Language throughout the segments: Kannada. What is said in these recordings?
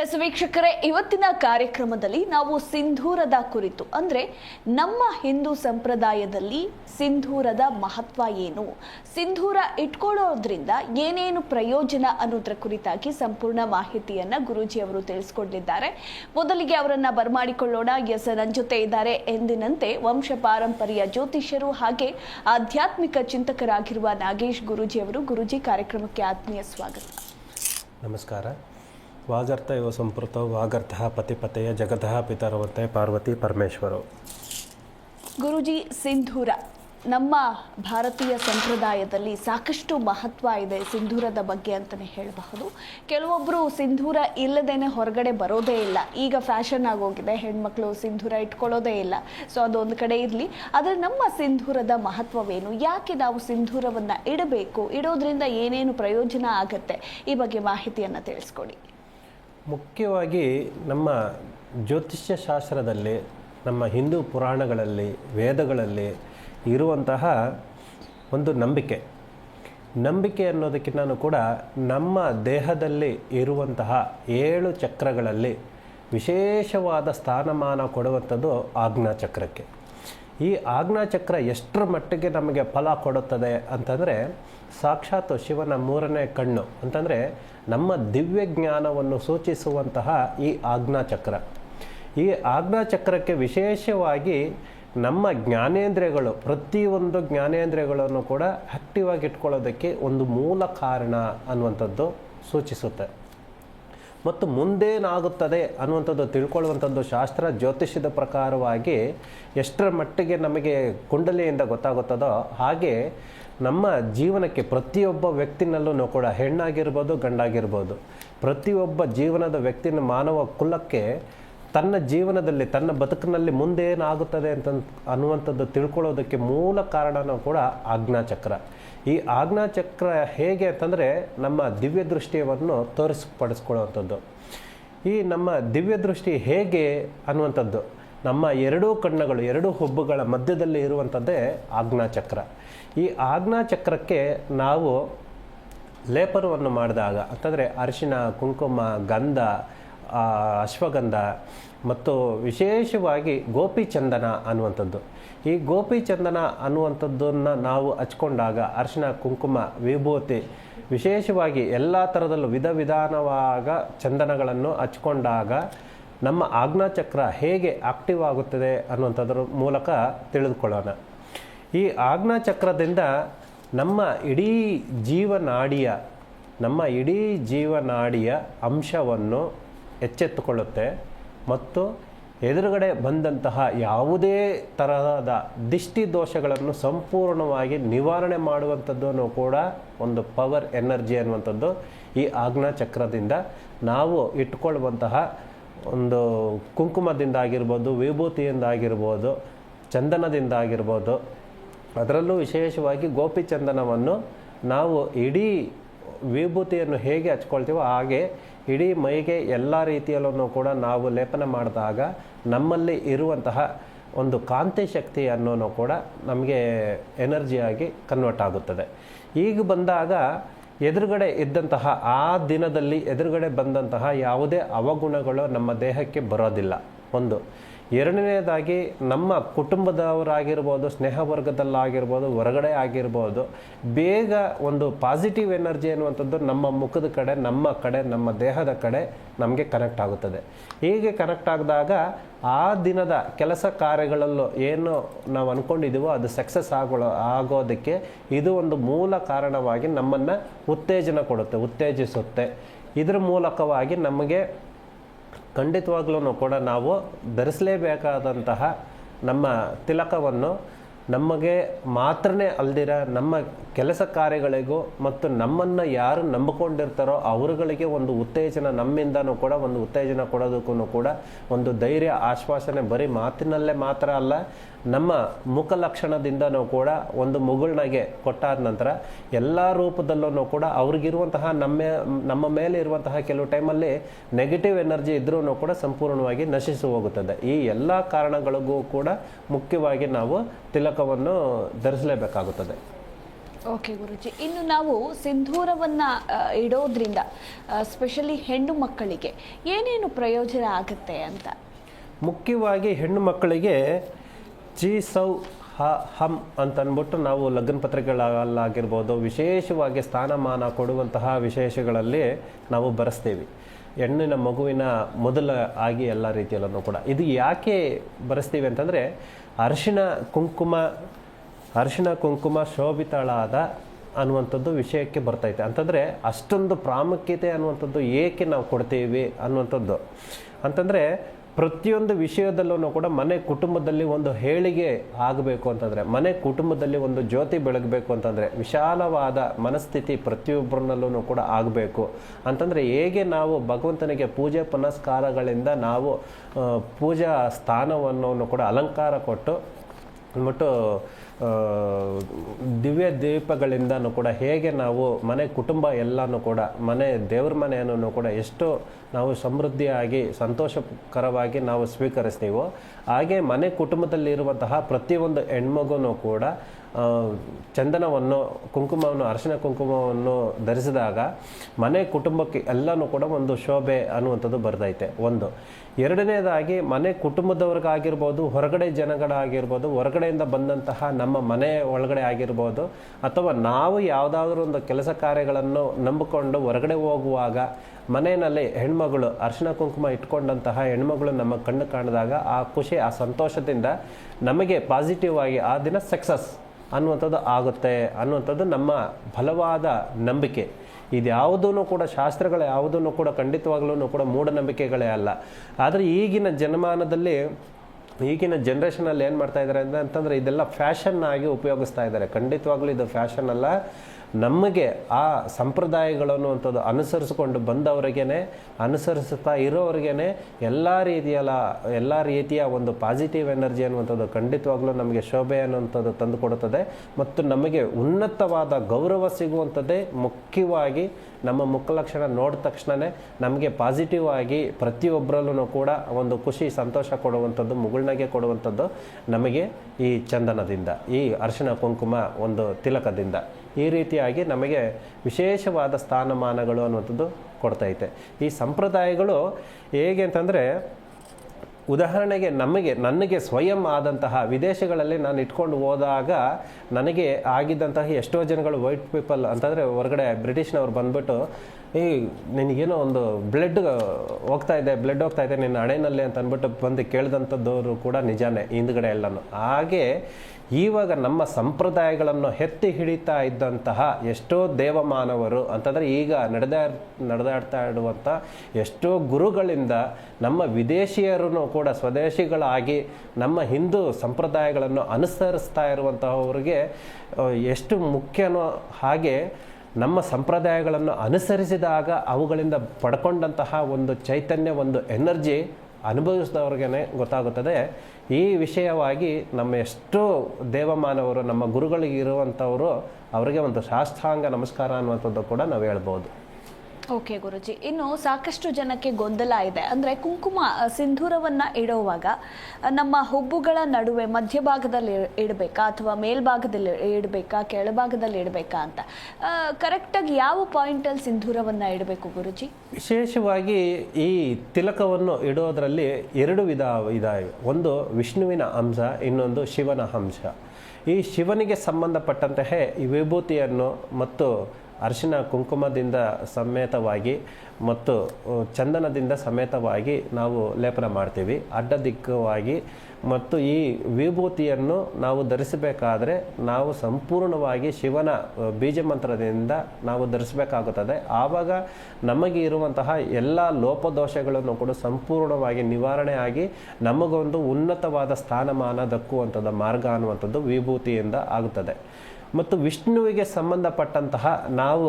ಎಸ್ ವೀಕ್ಷಕರೇ, ಇವತ್ತಿನ ಕಾರ್ಯಕ್ರಮದಲ್ಲಿ ನಾವು ಸಿಂಧೂರದ ಕುರಿತು, ಅಂದರೆ ನಮ್ಮ ಹಿಂದೂ ಸಂಪ್ರದಾಯದಲ್ಲಿ ಸಿಂಧೂರದ ಮಹತ್ವ ಏನು? ಸಿಂಧೂರ ಇಟ್ಕೊಳ್ಳೋದ್ರಿಂದ ಏನೇನು ಪ್ರಯೋಜನ ಅನ್ನೋದ್ರ ಕುರಿತಾಗಿ ಸಂಪೂರ್ಣ ಮಾಹಿತಿಯನ್ನು ಗುರೂಜಿ ಅವರು ತಿಳಿಸ್ಕೊಡ್ಲಿದ್ದಾರೆ. ಮೊದಲಿಗೆ ಅವರನ್ನು ಬರಮಾಡಿಕೊಳ್ಳೋಣ. ಎಸ್ ನನ್ನ ಜೊತೆ ಇದ್ದಾರೆ. ಎಂದಿನಂತೆ ವಂಶ ಪಾರಂಪರ್ಯ ಜ್ಯೋತಿಷ್ಯರು ಹಾಗೆ ಆಧ್ಯಾತ್ಮಿಕ ಚಿಂತಕರಾಗಿರುವ ನಾಗೇಶ್ ಗುರೂಜಿ ಅವರು. ಗುರೂಜಿ, ಕಾರ್ಯಕ್ರಮಕ್ಕೆ ಆತ್ಮೀಯ ಸ್ವಾಗತ. ನಮಸ್ಕಾರ. ವಾಗರ್ಥ ಇವ ಸಂಪೃತ, ವಾಗರ್ಥ ಪತಿಪತೆಯ ಜಗತಃ ಪಿತರವಂತೆ ಪಾರ್ವತಿ ಪರಮೇಶ್ವರು. ಗುರುಜಿ, ಸಿಂಧೂರ. ನಮ್ಮ ಭಾರತೀಯ ಸಂಪ್ರದಾಯದಲ್ಲಿ ಸಾಕಷ್ಟು ಮಹತ್ವ ಇದೆ ಸಿಂಧೂರದ ಬಗ್ಗೆ ಅಂತಲೇ ಹೇಳಬಹುದು. ಕೆಲವೊಬ್ಬರು ಸಿಂಧೂರ ಇಲ್ಲದೇನೆ ಹೊರಗಡೆ ಬರೋದೇ ಇಲ್ಲ. ಈಗ ಫ್ಯಾಷನ್ ಆಗೋಗಿದೆ, ಹೆಣ್ಮಕ್ಳು ಸಿಂಧೂರ ಇಟ್ಕೊಳ್ಳೋದೇ ಇಲ್ಲ. ಸೊ ಅದೊಂದು ಕಡೆ ಇರಲಿ. ಆದರೆ ನಮ್ಮ ಸಿಂಧೂರದ ಮಹತ್ವವೇನು? ಯಾಕೆ ನಾವು ಸಿಂಧೂರವನ್ನು ಇಡಬೇಕು? ಇಡೋದ್ರಿಂದ ಏನೇನು ಪ್ರಯೋಜನ ಆಗುತ್ತೆ? ಈ ಬಗ್ಗೆ ಮಾಹಿತಿಯನ್ನು ತಿಳಿಸ್ಕೊಡಿ. ಮುಖ್ಯವಾಗಿ ನಮ್ಮ ಜ್ಯೋತಿಷ್ಯ ಶಾಸ್ತ್ರದಲ್ಲಿ, ನಮ್ಮ ಹಿಂದೂ ಪುರಾಣಗಳಲ್ಲಿ, ವೇದಗಳಲ್ಲಿ ಇರುವಂತಹ ಒಂದು ನಂಬಿಕೆ. ನಂಬಿಕೆ ಅನ್ನೋದಕ್ಕಿಂತ ಕೂಡ ನಮ್ಮ ದೇಹದಲ್ಲಿ ಇರುವಂತಹ ಏಳು ಚಕ್ರಗಳಲ್ಲಿ ವಿಶೇಷವಾದ ಸ್ಥಾನಮಾನ ಕೊಡುವಂಥದ್ದು ಆಜ್ಞಾ ಚಕ್ರಕ್ಕೆ ಈ ಆಜ್ಞಾ ಚಕ್ರ ಎಷ್ಟರ ಮಟ್ಟಿಗೆ ನಮಗೆ ಫಲ ಕೊಡುತ್ತದೆ ಅಂತಂದರೆ ಸಾಕ್ಷಾತ್ ಶಿವನ ಮೂರನೇ ಕಣ್ಣು. ಅಂತಂದರೆ ನಮ್ಮ ದಿವ್ಯ ಜ್ಞಾನವನ್ನು ಸೂಚಿಸುವಂತಹ ಈ ಆಜ್ಞಾ ಚಕ್ರ ಈ ಆಜ್ಞಾ ಚಕ್ರಕ್ಕೆ ವಿಶೇಷವಾಗಿ ನಮ್ಮ ಜ್ಞಾನೇಂದ್ರಿಯಗಳು, ಪ್ರತಿಯೊಂದು ಜ್ಞಾನೇಂದ್ರಿಯಗಳನ್ನು ಕೂಡ ಆಕ್ಟಿವ್ ಆಗಿ ಇಟ್ಕೊಳ್ಳೋದಕ್ಕೆ ಒಂದು ಮೂಲ ಕಾರಣ ಅನ್ನುವಂಥದ್ದು ಸೂಚಿಸುತ್ತೆ. ಮತ್ತು ಮುಂದೇನಾಗುತ್ತದೆ ಅನ್ನುವಂಥದ್ದು ತಿಳ್ಕೊಳ್ಳುವಂಥದ್ದು ಶಾಸ್ತ್ರ ಜ್ಯೋತಿಷ್ಯದ ಪ್ರಕಾರವಾಗಿ ಎಷ್ಟರ ಮಟ್ಟಿಗೆ ನಮಗೆ ಕುಂಡಲಿಯಿಂದ ಗೊತ್ತಾಗುತ್ತದೋ ಹಾಗೆ ನಮ್ಮ ಜೀವನಕ್ಕೆ ಪ್ರತಿಯೊಬ್ಬ ವ್ಯಕ್ತಿನಲ್ಲೂ ಕೂಡ ಹೆಣ್ಣಾಗಿರ್ಬೋದು ಗಂಡಾಗಿರ್ಬೋದು ಪ್ರತಿಯೊಬ್ಬ ಜೀವನದ ವ್ಯಕ್ತಿನ ಮಾನವ ಕುಲಕ್ಕೆ ತನ್ನ ಜೀವನದಲ್ಲಿ, ತನ್ನ ಬದುಕಿನಲ್ಲಿ ಮುಂದೇನಾಗುತ್ತದೆ ಅಂತ ಅನ್ನುವಂಥದ್ದು ತಿಳ್ಕೊಳ್ಳೋದಕ್ಕೆ ಮೂಲ ಕಾರಣನೂ ಕೂಡ ಆಜ್ಞಾಚಕ್ರ. ಈ ಆಜ್ಞಾಚಕ್ರ ಹೇಗೆ ಅಂತಂದರೆ ನಮ್ಮ ದಿವ್ಯ ದೃಷ್ಟಿಯನ್ನು ತೋರಿಸ್ಪಡಿಸ್ಕೊಳ್ಳುವಂಥದ್ದು. ಈ ನಮ್ಮ ದಿವ್ಯ ದೃಷ್ಟಿ ಹೇಗೆ ಅನ್ನುವಂಥದ್ದು, ನಮ್ಮ ಎರಡೂ ಕಣ್ಣುಗಳು, ಎರಡೂ ಹುಬ್ಬುಗಳ ಮಧ್ಯದಲ್ಲಿ ಇರುವಂಥದ್ದೇ ಆಜ್ಞಾಚಕ್ರ. ಈ ಆಜ್ಞಾಚಕ್ರಕ್ಕೆ ನಾವು ಲೇಪನವನ್ನು ಮಾಡಿದಾಗ, ಅಂತಂದರೆ ಅರಿಶಿನ, ಕುಂಕುಮ, ಗಂಧ ಅಶ್ವಗಂಧ ಮತ್ತು ವಿಶೇಷವಾಗಿ ಗೋಪಿ ಚಂದನ ಅನ್ನುವಂಥದ್ದು. ಈ ಗೋಪಿ ಚಂದನ ಅನ್ನುವಂಥದ್ದನ್ನು ನಾವು ಹಚ್ಕೊಂಡಾಗ ಅರಿಶಿಣ ಕುಂಕುಮ, ವಿಭೂತಿ ವಿಶೇಷವಾಗಿ ಎಲ್ಲ ಥರದಲ್ಲೂ ವಿಧ ವಿಧಾನವಾಗ ಚಂದನಗಳನ್ನು ಹಚ್ಕೊಂಡಾಗ ನಮ್ಮ ಆಜ್ಞಾಚಕ್ರ ಹೇಗೆ ಆಕ್ಟಿವ್ ಆಗುತ್ತದೆ ಅನ್ನುವಂಥದ್ರ ಮೂಲಕ ತಿಳಿದುಕೊಳ್ಳೋಣ. ಈ ಆಜ್ಞಾಚಕ್ರದಿಂದ ನಮ್ಮ ಇಡೀ ಜೀವನಾಡಿಯ, ನಮ್ಮ ಇಡೀ ಜೀವನಾಡಿಯ ಅಂಶವನ್ನು ಎಚ್ಚೆತ್ತುಕೊಳ್ಳುತ್ತೆ. ಮತ್ತು ಎದುರುಗಡೆ ಬಂದಂತಹ ಯಾವುದೇ ತರಹದ ದಿಷ್ಟಿ ದೋಷಗಳನ್ನು ಸಂಪೂರ್ಣವಾಗಿ ನಿವಾರಣೆ ಮಾಡುವಂಥದ್ದನ್ನು ಕೂಡ ಒಂದು ಪವರ್, ಎನರ್ಜಿ ಅನ್ನುವಂಥದ್ದು ಈ ಆಜ್ಞಾ ಚಕ್ರದಿಂದ ನಾವು ಇಟ್ಕೊಳ್ಳುವಂತಹ ಒಂದು ಕುಂಕುಮದಿಂದ ಆಗಿರ್ಬೋದು, ವಿಭೂತಿಯಿಂದ ಆಗಿರ್ಬೋದು, ಚಂದನದಿಂದ ಆಗಿರ್ಬೋದು, ಅದರಲ್ಲೂ ವಿಶೇಷವಾಗಿ ಗೋಪಿ ಚಂದನವನ್ನು ನಾವು ಇಡೀ ವಿಭೂತಿಯನ್ನು ಹೇಗೆ ಹಚ್ಕೊಳ್ತೀವೋ ಹಾಗೆ ಇಡೀ ಮೈಗೆ ಎಲ್ಲ ರೀತಿಯಲ್ಲೂ ಕೂಡ ನಾವು ಲೇಪನ ಮಾಡಿದಾಗ ನಮ್ಮಲ್ಲಿ ಇರುವಂತಹ ಒಂದು ಕಾಂತಿ ಶಕ್ತಿ ಅನ್ನೋನು ಕೂಡ ನಮಗೆ ಎನರ್ಜಿಯಾಗಿ ಕನ್ವರ್ಟ್ ಆಗುತ್ತದೆ. ಈಗ ಬಂದಾಗ ಎದುರುಗಡೆ ಇದ್ದಂತಹ ಆ ದಿನದಲ್ಲಿ ಎದುರುಗಡೆ ಬಂದಂತಹ ಯಾವುದೇ ಅವಗುಣಗಳು ನಮ್ಮ ದೇಹಕ್ಕೆ ಬರೋದಿಲ್ಲ. ಒಂದು ಎರಡನೇದಾಗಿ ನಮ್ಮ ಕುಟುಂಬದವರಾಗಿರ್ಬೋದು ಸ್ನೇಹ ವರ್ಗದಲ್ಲಾಗಿರ್ಬೋದು ಹೊರಗಡೆ ಆಗಿರ್ಬೋದು, ಬೇಗ ಒಂದು ಪಾಸಿಟಿವ್ ಎನರ್ಜಿ ಅನ್ನುವಂಥದ್ದು ನಮ್ಮ ಮುಖದ ಕಡೆ, ನಮ್ಮ ಕಡೆ, ನಮ್ಮ ದೇಹದ ಕಡೆ ನಮಗೆ ಕನೆಕ್ಟ್ ಆಗುತ್ತದೆ. ಹೀಗೆ ಕನೆಕ್ಟ್ ಆಗಿದಾಗ ಆ ದಿನದ ಕೆಲಸ ಕಾರ್ಯಗಳಲ್ಲೂ ಏನು ನಾವು ಅಂದ್ಕೊಂಡಿದ್ದೀವೋ ಅದು ಸಕ್ಸಸ್ ಆಗೋ ಆಗೋದಕ್ಕೆ ಇದು ಒಂದು ಮೂಲ ಕಾರಣವಾಗಿ ನಮ್ಮನ್ನು ಉತ್ತೇಜನ ಕೊಡುತ್ತೆ, ಉತ್ತೇಜಿಸುತ್ತೆ. ಇದರ ಮೂಲಕವಾಗಿ ನಮಗೆ ಖಂಡಿತವಾಗ್ಲೂ ಕೂಡ ನಾವು ಧರಿಸಲೇಬೇಕಾದಂತಹ ನಮ್ಮ ತಿಲಕವನ್ನು ನಮಗೆ ಮಾತ್ರನೇ ಅಲ್ದಿರ ನಮ್ಮ ಕೆಲಸ ಕಾರ್ಯಗಳಿಗೂ ಮತ್ತು ನಮ್ಮನ್ನು ಯಾರು ನಂಬಿಕೊಂಡಿರ್ತಾರೋ ಅವರುಗಳಿಗೆ ಒಂದು ಉತ್ತೇಜನ ನಮ್ಮಿಂದನೂ ಕೂಡ ಒಂದು ಉತ್ತೇಜನ ಕೊಡೋದಕ್ಕೂ ಕೂಡ ಒಂದು ಧೈರ್ಯ, ಆಶ್ವಾಸನೆ ಬರೀ ಮಾತಿನಲ್ಲೇ ಮಾತ್ರ ಅಲ್ಲ ನಮ್ಮ ಮುಖ ನಾವು ಕೂಡ ಒಂದು ಮುಗುಳ್ನಾಗೆ ಕೊಟ್ಟಾದ ನಂತರ ಎಲ್ಲ ರೂಪದಲ್ಲೂ ಕೂಡ ಅವ್ರಿಗಿರುವಂತಹ ನಮ್ಮ ನಮ್ಮ ಮೇಲೆ ಇರುವಂತಹ ಕೆಲವು ಟೈಮಲ್ಲಿ ನೆಗೆಟಿವ್ ಎನರ್ಜಿ ಇದ್ರೂ ಕೂಡ ಸಂಪೂರ್ಣವಾಗಿ ನಶಿಸಿ ಹೋಗುತ್ತದೆ. ಈ ಎಲ್ಲ ಕಾರಣಗಳಿಗೂ ಕೂಡ ಮುಖ್ಯವಾಗಿ ನಾವು ತಿಲಕವನ್ನು ಧರಿಸಲೇಬೇಕಾಗುತ್ತದೆ. ಓಕೆ ಗುರುಜಿ. ಇನ್ನು ನಾವು ಸಿಂಧೂರವನ್ನು ಇಡೋದ್ರಿಂದ ಸ್ಪೆಷಲಿ ಹೆಣ್ಣು ಮಕ್ಕಳಿಗೆ ಏನೇನು ಪ್ರಯೋಜನ ಆಗುತ್ತೆ ಅಂತ? ಮುಖ್ಯವಾಗಿ ಹೆಣ್ಣು ಮಕ್ಕಳಿಗೆ ಚಿ ಸೌ ಹ ಹಮ್ ಅಂತ ಅಂದ್ಬಿಟ್ಟು ನಾವು ಲಗ್ನ ಪತ್ರಿಕೆಗಳಲ್ಲಾಗಿರ್ಬೋದು, ವಿಶೇಷವಾಗಿ ಸ್ಥಾನಮಾನ ಕೊಡುವಂತಹ ವಿಶೇಷಗಳಲ್ಲಿ ನಾವು ಬರೆಸ್ತೀವಿ. ಹೆಣ್ಣಿನ ಮಗುವಿನ ಮೊದಲ ಆಗಿ ಎಲ್ಲ ರೀತಿಯಲ್ಲೂ ಕೂಡ. ಇದು ಯಾಕೆ ಬರೆಸ್ತೀವಿ ಅಂತಂದರೆ, ಅರಿಶಿಣ ಕುಂಕುಮ ಅರಿಶಿಣ ಕುಂಕುಮ ಶೋಭಿತಳಾದ ಅನ್ನುವಂಥದ್ದು ವಿಷಯಕ್ಕೆ ಬರ್ತೈತೆ. ಅಂತಂದರೆ, ಅಷ್ಟೊಂದು ಪ್ರಾಮುಖ್ಯತೆ ಅನ್ನುವಂಥದ್ದು ಏಕೆ ನಾವು ಕೊಡ್ತೀವಿ ಅನ್ನುವಂಥದ್ದು. ಅಂತಂದರೆ ಪ್ರತಿಯೊಂದು ವಿಷಯದಲ್ಲೂ ಕೂಡ ಮನೆ ಕುಟುಂಬದಲ್ಲಿ ಒಂದು ಹೇಳಿಗೆ ಆಗಬೇಕು ಅಂತಂದರೆ, ಮನೆ ಕುಟುಂಬದಲ್ಲಿ ಒಂದು ಜ್ಯೋತಿ ಬೆಳಗಬೇಕು ಅಂತಂದರೆ, ವಿಶಾಲವಾದ ಮನಸ್ಥಿತಿ ಪ್ರತಿಯೊಬ್ಬರಲ್ಲೂ ಕೂಡ ಆಗಬೇಕು. ಅಂತಂದರೆ ಹೇಗೆ ನಾವು ಭಗವಂತನಿಗೆ ಪೂಜೆ ಪುನಸ್ಕಾರಗಳಿಂದ ನಾವು ಪೂಜಾ ಸ್ಥಾನವನ್ನು ಕೂಡ ಅಲಂಕಾರ ಕೊಟ್ಟು ಅಂದ್ಬಿಟ್ಟು ದಿವ್ಯ ದೀಪಗಳಿಂದನೂ ಕೂಡ ಹೇಗೆ ನಾವು ಮನೆ ಕುಟುಂಬ ಎಲ್ಲನೂ ಕೂಡ, ಮನೆ ದೇವ್ರ ಮನೆಯನ್ನು ಕೂಡ ಎಷ್ಟು ನಾವು ಸಮೃದ್ಧಿಯಾಗಿ, ಸಂತೋಷಕರವಾಗಿ ನಾವು ಸ್ವೀಕರಿಸ್ತೀವೋ, ಹಾಗೆ ಮನೆ ಕುಟುಂಬದಲ್ಲಿರುವಂತಹ ಪ್ರತಿಯೊಂದು ಹೆಣ್ಮಗುನೂ ಕೂಡ ಚಂದನವನ್ನು, ಕುಂಕುಮವನ್ನು, ಅರಿಶಿನ ಕುಂಕುಮವನ್ನು ಧರಿಸಿದಾಗ ಮನೆ, ಕುಟುಂಬಕ್ಕೆ ಎಲ್ಲನೂ ಕೂಡ ಒಂದು ಶೋಭೆ ಅನ್ನುವಂಥದ್ದು ಬರ್ತೈತೆ ಒಂದು. ಎರಡನೇದಾಗಿ ಮನೆ ಕುಟುಂಬದವ್ರಿಗಾಗಿರ್ಬೋದು, ಹೊರಗಡೆ ಜನಗಳಾಗಿರ್ಬೋದು, ಹೊರಗಡೆಯಿಂದ ಬಂದಂತಹ ನಮ್ಮ ಮನೆ ಒಳಗಡೆ ಆಗಿರ್ಬೋದು, ಅಥವಾ ನಾವು ಯಾವುದಾದ್ರೂ ಒಂದು ಕೆಲಸ ಕಾರ್ಯಗಳನ್ನು ನಂಬಿಕೊಂಡು ಹೊರಗಡೆ ಹೋಗುವಾಗ ಮನೆಯಲ್ಲಿ ಹೆಣ್ಮಗಳು ಅರಿಶಿನ ಕುಂಕುಮ ಇಟ್ಕೊಂಡಂತಹ ಹೆಣ್ಮಗಳು ನಮ್ಮ ಕಣ್ಣು ಕಾಣಿದಾಗ ಆ ಖುಷಿ, ಆ ಸಂತೋಷದಿಂದ ನಮಗೆ ಪಾಸಿಟಿವ್ ಆಗಿ ಆ ದಿನ ಸಕ್ಸಸ್ ಅನ್ನುವಂಥದ್ದು ಆಗುತ್ತೆ ಅನ್ನುವಂಥದ್ದು ನಮ್ಮ ಬಲವಾದ ನಂಬಿಕೆ. ಇದ್ಯಾವುದೂ ಕೂಡ ಶಾಸ್ತ್ರಗಳ ಯಾವುದೂ ಕೂಡ ಖಂಡಿತವಾಗ್ಲೂ ಕೂಡ ಮೂಢನಂಬಿಕೆಗಳೇ ಅಲ್ಲ. ಆದರೆ ಈಗಿನ ಜನಮಾನದಲ್ಲಿ ಈಗಿನ ಜನ್ರೇಷನಲ್ಲಿ ಏನು ಮಾಡ್ತಾ ಇದ್ದಾರೆ ಅಂತಂದರೆ ಇದೆಲ್ಲ ಫ್ಯಾಷನ್ ಆಗಿ ಉಪಯೋಗಿಸ್ತಾ ಇದ್ದಾರೆ ಖಂಡಿತವಾಗ್ಲೂ ಇದು ಫ್ಯಾಷನ್ ಅಲ್ಲ. ನಮಗೆ ಆ ಸಂಪ್ರದಾಯಗಳನ್ನು ಅಂಥದ್ದು ಅನುಸರಿಸಿಕೊಂಡು ಬಂದವರಿಗೇ ಅನುಸರಿಸ್ತಾ ಇರೋವ್ರಿಗೇ ಎಲ್ಲ ರೀತಿಯಲ್ಲ, ಎಲ್ಲ ರೀತಿಯ ಒಂದು ಪಾಸಿಟಿವ್ ಎನರ್ಜಿ ಅನ್ನುವಂಥದ್ದು ಖಂಡಿತವಾಗ್ಲೂ ನಮಗೆ ಶೋಭೆ ಅನ್ನುವಂಥದ್ದು ತಂದು ಕೊಡುತ್ತದೆ. ಮತ್ತು ನಮಗೆ ಉನ್ನತವಾದ ಗೌರವ ಸಿಗುವಂಥದ್ದೇ ಮುಖ್ಯವಾಗಿ ನಮ್ಮ ಮುಖಲಕ್ಷಣ ನೋಡಿದ ತಕ್ಷಣವೇ ನಮಗೆ ಪಾಸಿಟಿವ್ ಆಗಿ ಪ್ರತಿಯೊಬ್ಬರಲ್ಲೂ ಕೂಡ ಒಂದು ಖುಷಿ, ಸಂತೋಷ ಕೊಡುವಂಥದ್ದು, ಮುಗುಳ್ನಗೆ ಕೊಡುವಂಥದ್ದು ನಮಗೆ ಈ ಚಂದನದಿಂದ, ಈ ಅರಿಶಿಣ ಕುಂಕುಮ ಒಂದು ತಿಲಕದಿಂದ. ಈ ರೀತಿಯಾಗಿ ನಮಗೆ ವಿಶೇಷವಾದ ಸ್ಥಾನಮಾನಗಳು ಅನ್ನುವಂಥದ್ದು ಕೊಡ್ತೈತೆ. ಈ ಸಂಪ್ರದಾಯಗಳು ಹೇಗೆ ಅಂತಂದರೆ, ಉದಾಹರಣೆಗೆ ನಮಗೆ ನನಗೆ ಸ್ವಯಂ ಆದಂತಹ ವಿದೇಶಗಳಲ್ಲಿ ನಾನು ಇಟ್ಕೊಂಡು ಹೋದಾಗ ನನಗೆ ಆಗಿದ್ದಂತಹ ಎಷ್ಟೋ ಜನಗಳು ವೈಟ್ ಪೀಪಲ್ ಅಂತಂದರೆ ಹೊರಗಡೆ ಬ್ರಿಟಿಷ್ನವ್ರು ಬಂದ್ಬಿಟ್ಟು ಈ ನಿನಗೇನೋ ಒಂದು ಬ್ಲಡ್ ಹೋಗ್ತಾ ಇದೆ ಬ್ಲಡ್ ಹೋಗ್ತಾ ಇದೆ ನಿನ್ನ ಹಣೆಯಲ್ಲಿ ಅಂತ ಅಂದ್ಬಿಟ್ಟು ಬಂದು ಕೇಳಿದಂಥದ್ದವರು ಕೂಡ ನಿಜಾನೇ ಹಿಂದ್ಗಡೆ ಎಲ್ಲನೂ. ಹಾಗೆ ಇವಾಗ ನಮ್ಮ ಸಂಪ್ರದಾಯಗಳನ್ನು ಎತ್ತಿ ಹಿಡಿತಾ ಇದ್ದಂತಹ ಎಷ್ಟೋ ದೇವಮಾನವರು, ಅಂತಂದರೆ ಈಗ ನಡೆದ, ನಡೆದಾಡ್ತಾ ಇರುವಂಥ ಎಷ್ಟೋ ಗುರುಗಳಿಂದ ನಮ್ಮ ವಿದೇಶಿಯರೂ ಕೂಡ ಸ್ವದೇಶಿಗಳಾಗಿ ನಮ್ಮ ಹಿಂದೂ ಸಂಪ್ರದಾಯಗಳನ್ನು ಅನುಸರಿಸ್ತಾ ಇರುವಂತಹವರಿಗೆ ಎಷ್ಟು ಮುಖ್ಯನೋ ಹಾಗೆ ನಮ್ಮ ಸಂಪ್ರದಾಯಗಳನ್ನು ಅನುಸರಿಸಿದಾಗ ಅವುಗಳಿಂದ ಪಡ್ಕೊಂಡಂತಹ ಒಂದು ಚೈತನ್ಯ, ಒಂದು ಎನರ್ಜಿ ಅನುಭವಿಸಿದವ್ರಿಗೇ ಗೊತ್ತಾಗುತ್ತದೆ. ಈ ವಿಷಯವಾಗಿ ನಮ್ಮ ಎಷ್ಟು ದೇವಮಾನವರು, ನಮ್ಮ ಗುರುಗಳಿಗೆ ಇರುವಂಥವರು ಅವರಿಗೆ ಒಂದು ಶಾಸ್ತ್ರಾಂಗ ನಮಸ್ಕಾರ ಅನ್ನುವಂಥದ್ದು ಕೂಡ ನಾವು ಹೇಳ್ಬೋದು. ಓಕೆ ಗುರುಜಿ, ಇನ್ನು ಸಾಕಷ್ಟು ಜನಕ್ಕೆ ಗೊಂದಲ ಇದೆ. ಅಂದರೆ ಕುಂಕುಮ ಸಿಂಧೂರವನ್ನು ಇಡುವಾಗ ನಮ್ಮ ಹುಬ್ಬುಗಳ ನಡುವೆ ಮಧ್ಯಭಾಗದಲ್ಲಿ ಇಡಬೇಕಾ ಅಥವಾ ಮೇಲ್ಭಾಗದಲ್ಲಿ ಇಡಬೇಕಾ, ಕೆಳಭಾಗದಲ್ಲಿ ಇಡಬೇಕಾ ಅಂತ. ಕರೆಕ್ಟಾಗಿ ಯಾವ ಪಾಯಿಂಟಲ್ಲಿ ಸಿಂಧೂರವನ್ನು ಇಡಬೇಕು ಗುರುಜಿ? ವಿಶೇಷವಾಗಿ ಈ ತಿಲಕವನ್ನು ಇಡೋದರಲ್ಲಿ ಎರಡು ವಿಧ ಇದಾವೆ. ಒಂದು ವಿಷ್ಣುವಿನ ಅಂಶ ಇನ್ನೊಂದು ಶಿವನ ಅಂಶ ಈ ಶಿವನಿಗೆ ಸಂಬಂಧಪಟ್ಟಂತಹ ಈ ವಿಭೂತಿಯನ್ನು ಮತ್ತು ಅರಿಶಿನ ಕುಂಕುಮದಿಂದ ಸಮೇತವಾಗಿ ಮತ್ತು ಚಂದನದಿಂದ ಸಮೇತವಾಗಿ ನಾವು ಲೇಪನ ಮಾಡ್ತೀವಿ. ಅಡ್ಡ ದಿಕ್ಕವಾಗಿ ಮತ್ತು ಈ ವಿಭೂತಿಯನ್ನು ನಾವು ಧರಿಸಬೇಕಾದ್ರೆ ನಾವು ಸಂಪೂರ್ಣವಾಗಿ ಶಿವನ ಬೀಜ ಮಂತ್ರದಿಂದ ನಾವು ಧರಿಸಬೇಕಾಗುತ್ತದೆ. ಆವಾಗ ನಮಗೆ ಇರುವಂತಹ ಎಲ್ಲ ಲೋಪದೋಷಗಳನ್ನು ಕೂಡ ಸಂಪೂರ್ಣವಾಗಿ ನಿವಾರಣೆ ಆಗಿ ನಮಗೊಂದು ಉನ್ನತವಾದ ಸ್ಥಾನಮಾನ ದಕ್ಕುವಂಥದ್ದು, ಮಾರ್ಗ ಅನ್ನುವಂಥದ್ದು ವಿಭೂತಿಯಿಂದ ಆಗುತ್ತದೆ. ಮತ್ತು ವಿಷ್ಣುವಿಗೆ ಸಂಬಂಧಪಟ್ಟಂತಹ ನಾವು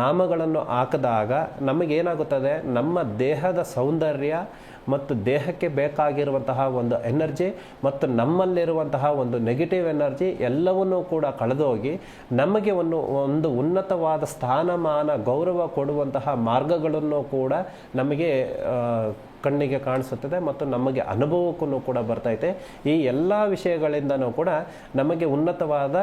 ನಾಮಗಳನ್ನು ಹಾಕಿದಾಗ ನಮಗೇನಾಗುತ್ತದೆ? ನಮ್ಮ ದೇಹದ ಸೌಂದರ್ಯ ಮತ್ತು ದೇಹಕ್ಕೆ ಬೇಕಾಗಿರುವಂತಹ ಒಂದು ಎನರ್ಜಿ ಮತ್ತು ನಮ್ಮಲ್ಲಿರುವಂತಹ ಒಂದು ನೆಗೆಟಿವ್ ಎನರ್ಜಿ ಎಲ್ಲವನ್ನೂ ಕೂಡ ಕಳೆದೋಗಿ ನಮಗೆ ಒಂದು ಒಂದು ಉನ್ನತವಾದ ಸ್ಥಾನಮಾನ, ಗೌರವ ಕೊಡುವಂತಹ ಮಾರ್ಗಗಳನ್ನು ಕೂಡ ನಮಗೆ ಕಣ್ಣಿಗೆ ಕಾಣಿಸುತ್ತದೆ ಮತ್ತು ನಮಗೆ ಅನುಭವಕ್ಕೂ ಕೂಡ ಬರ್ತೈತೆ ಈ ಎಲ್ಲ ವಿಷಯಗಳಿಂದನೂ ಕೂಡ ನಮಗೆ ಉನ್ನತವಾದ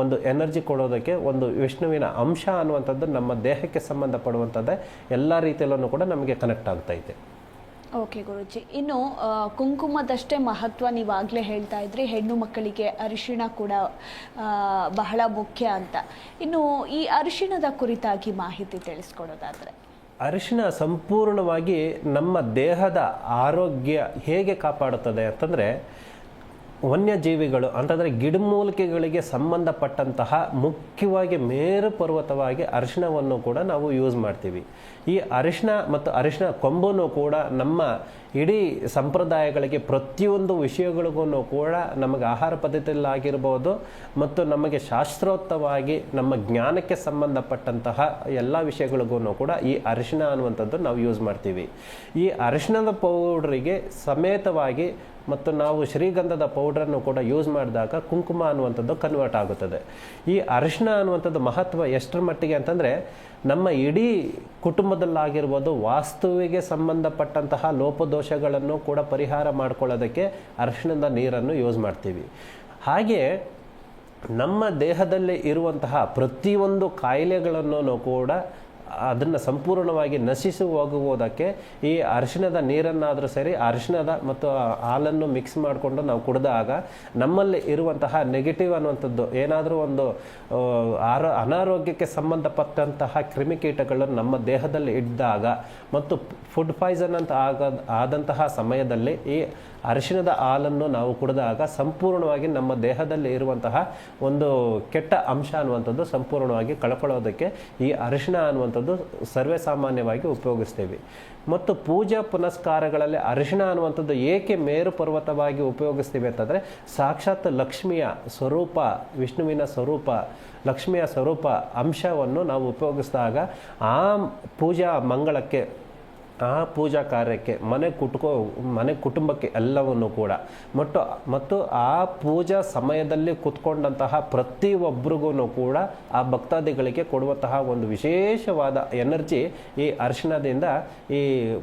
ಒಂದು ಎನರ್ಜಿ ಕೊಡೋದಕ್ಕೆ ಒಂದು ವಿಷ್ಣುವಿನ ಅಂಶ ಅನ್ನುವಂಥದ್ದು ನಮ್ಮ ದೇಹಕ್ಕೆ ಸಂಬಂಧಪಡುವಂಥದ್ದೇ ಎಲ್ಲ ರೀತಿಯಲ್ಲೂ ಕೂಡ ನಮಗೆ ಕನೆಕ್ಟ್ ಆಗ್ತೈತೆ ಓಕೆ ಗುರುಜಿ, ಇನ್ನು ಕುಂಕುಮದಷ್ಟೇ ಮಹತ್ವ ನೀವಾಗಲೇ ಹೇಳ್ತಾ ಇದ್ರಿ, ಹೆಣ್ಣು ಮಕ್ಕಳಿಗೆ ಅರಿಶಿಣ ಕೂಡ ಬಹಳ ಮುಖ್ಯ ಅಂತ. ಇನ್ನು, ಈ ಅರಿಶಿಣದ ಕುರಿತಾಗಿ ಮಾಹಿತಿ ತಿಳಿಸ್ಕೊಡೋದಾದ್ರೆ? ಅರಿಶಿನ ಸಂಪೂರ್ಣವಾಗಿ ನಮ್ಮ ದೇಹದ ಆರೋಗ್ಯ ಹೇಗೆ ಕಾಪಾಡುತ್ತದೆ ಅಂತಂದರೆ ವನ್ಯಜೀವಿಗಳು, ಅಂತಂದರೆ ಗಿಡಮೂಲಿಕೆಗಳಿಗೆ ಸಂಬಂಧಪಟ್ಟಂತಹ ಮುಖ್ಯವಾಗಿ ಮೇರು ಪರ್ವತವಾಗಿ ಅರಿಶಿಣವನ್ನು ಕೂಡ ನಾವು ಯೂಸ್ ಮಾಡ್ತೀವಿ. ಈ ಅರಿಶಿನ ಮತ್ತು ಅರಿಶಿನ ಕೊಂಬನ್ನು ಕೂಡ ನಮ್ಮ ಇಡೀ ಸಂಪ್ರದಾಯಗಳಿಗೆ ಪ್ರತಿಯೊಂದು ವಿಷಯಗಳಿಗೂ ಕೂಡ ನಮಗೆ ಆಹಾರ ಪದ್ಧತಿಯಲ್ಲಾಗಿರ್ಬೋದು ಮತ್ತು ನಮಗೆ ಶಾಸ್ತ್ರೋತ್ತವಾಗಿ ನಮ್ಮ ಜ್ಞಾನಕ್ಕೆ ಸಂಬಂಧಪಟ್ಟಂತಹ ಎಲ್ಲ ವಿಷಯಗಳಿಗೂ ಕೂಡ ಈ ಅರಿಶಿನ ಅನ್ನುವಂಥದ್ದು ನಾವು ಯೂಸ್ ಮಾಡ್ತೀವಿ. ಈ ಅರಿಶಿಣದ ಪೌಡ್ರಿಗೆ ಸಮೇತವಾಗಿ ಮತ್ತು ನಾವು ಶ್ರೀಗಂಧದ ಪೌಡ್ರನ್ನು ಕೂಡ ಯೂಸ್ ಮಾಡಿದಾಗ ಕುಂಕುಮ ಅನ್ನುವಂಥದ್ದು ಕನ್ವರ್ಟ್ ಆಗುತ್ತದೆ. ಈ ಅರಿಶಿಣ ಅನ್ನುವಂಥದ್ದು ಮಹತ್ವ ಎಷ್ಟರ ಮಟ್ಟಿಗೆ ಅಂತಂದರೆ ನಮ್ಮ ಇಡೀ ಕುಟುಂಬದಲ್ಲಾಗಿರ್ಬೋದು ವಾಸ್ತುವಿಗೆ ಸಂಬಂಧಪಟ್ಟಂತಹ ಲೋಪದೋಷಗಳನ್ನು ಕೂಡ ಪರಿಹಾರ ಮಾಡ್ಕೊಳ್ಳೋದಕ್ಕೆ ಅರಿಶಿಣದ ನೀರನ್ನು ಯೂಸ್ ಮಾಡ್ತೀವಿ. ಹಾಗೆ ನಮ್ಮ ದೇಹದಲ್ಲಿ ಇರುವಂತಹ ಪ್ರತಿಯೊಂದು ಕಾಯಿಲೆಗಳನ್ನು ಕೂಡ ಅದನ್ನು ಸಂಪೂರ್ಣವಾಗಿ ನಶಿಸಿ ಹೋಗುವುದಕ್ಕೆ ಈ ಅರಿಶಿಣದ ನೀರನ್ನಾದರೂ ಸರಿ ಅರಿಶಿಣದ ಮತ್ತು ಹಾಲನ್ನು ಮಿಕ್ಸ್ ಮಾಡಿಕೊಂಡು ನಾವು ಕುಡಿದಾಗ ನಮ್ಮಲ್ಲಿ ಇರುವಂತಹ ನೆಗೆಟಿವ್ ಅನ್ನುವಂಥದ್ದು ಏನಾದರೂ ಒಂದು ಆರೋ, ಅನಾರೋಗ್ಯಕ್ಕೆ ಸಂಬಂಧಪಟ್ಟಂತಹ ಕ್ರಿಮಿಕೀಟಗಳು ನಮ್ಮ ದೇಹದಲ್ಲಿ ಇದ್ದಾಗ ಮತ್ತು ಫುಡ್ ಪಾಯ್ಸನ್ ಅಂತ ಆಗ, ಆದಂತಹ ಸಮಯದಲ್ಲಿ ಈ ಅರಿಶಿಣದ ಹಾಲನ್ನು ನಾವು ಕುಡಿದಾಗ ಸಂಪೂರ್ಣವಾಗಿ ನಮ್ಮ ದೇಹದಲ್ಲಿ ಇರುವಂತಹ ಒಂದು ಕೆಟ್ಟ ಅಂಶ ಅನ್ನುವಂಥದ್ದು ಸಂಪೂರ್ಣವಾಗಿ ಕಳ್ಕೊಳ್ಳೋದಕ್ಕೆ ಈ ಅರಿಶಿಣ ಅನ್ನುವಂಥದ್ದು ಸರ್ವೇ ಸಾಮಾನ್ಯವಾಗಿ ಉಪಯೋಗಿಸ್ತೇವೆ. ಮತ್ತು ಪೂಜಾ ಪುನಸ್ಕಾರಗಳಲ್ಲಿ ಅರಿಶಿಣ ಅನ್ನುವಂಥದ್ದು ಏಕೆ ಮೇರು ಪರ್ವತವಾಗಿ ಉಪಯೋಗಿಸ್ತೀವಿ ಅಂತಂದರೆ ಸಾಕ್ಷಾತ್ ಲಕ್ಷ್ಮಿಯ ಸ್ವರೂಪ, ವಿಷ್ಣುವಿನ ಸ್ವರೂಪ, ಲಕ್ಷ್ಮಿಯ ಸ್ವರೂಪ ಅಂಶವನ್ನು ನಾವು ಉಪಯೋಗಿಸಿದಾಗ ಆ ಪೂಜಾ ಮಂಗಳಕ್ಕೆ ಆ ಪೂಜಾ ಕಾರ್ಯಕ್ಕೆ, ಮನೆ ಕುಟ್ಕೋ, ಮನೆ ಕುಟುಂಬಕ್ಕೆ ಎಲ್ಲವನ್ನು ಕೂಡ. ಮತ್ತು ಮತ್ತು ಆ ಪೂಜಾ ಸಮಯದಲ್ಲಿ ಕುತ್ಕೊಂಡಂತಹ ಪ್ರತಿಯೊಬ್ಬರಿಗೂ ಕೂಡ ಆ ಭಕ್ತಾದಿಗಳಿಗೆ ಕೊಡುವಂತಹ ಒಂದು ವಿಶೇಷವಾದ ಎನರ್ಜಿ ಈ ಅರಿಶಿಣದಿಂದ ಈ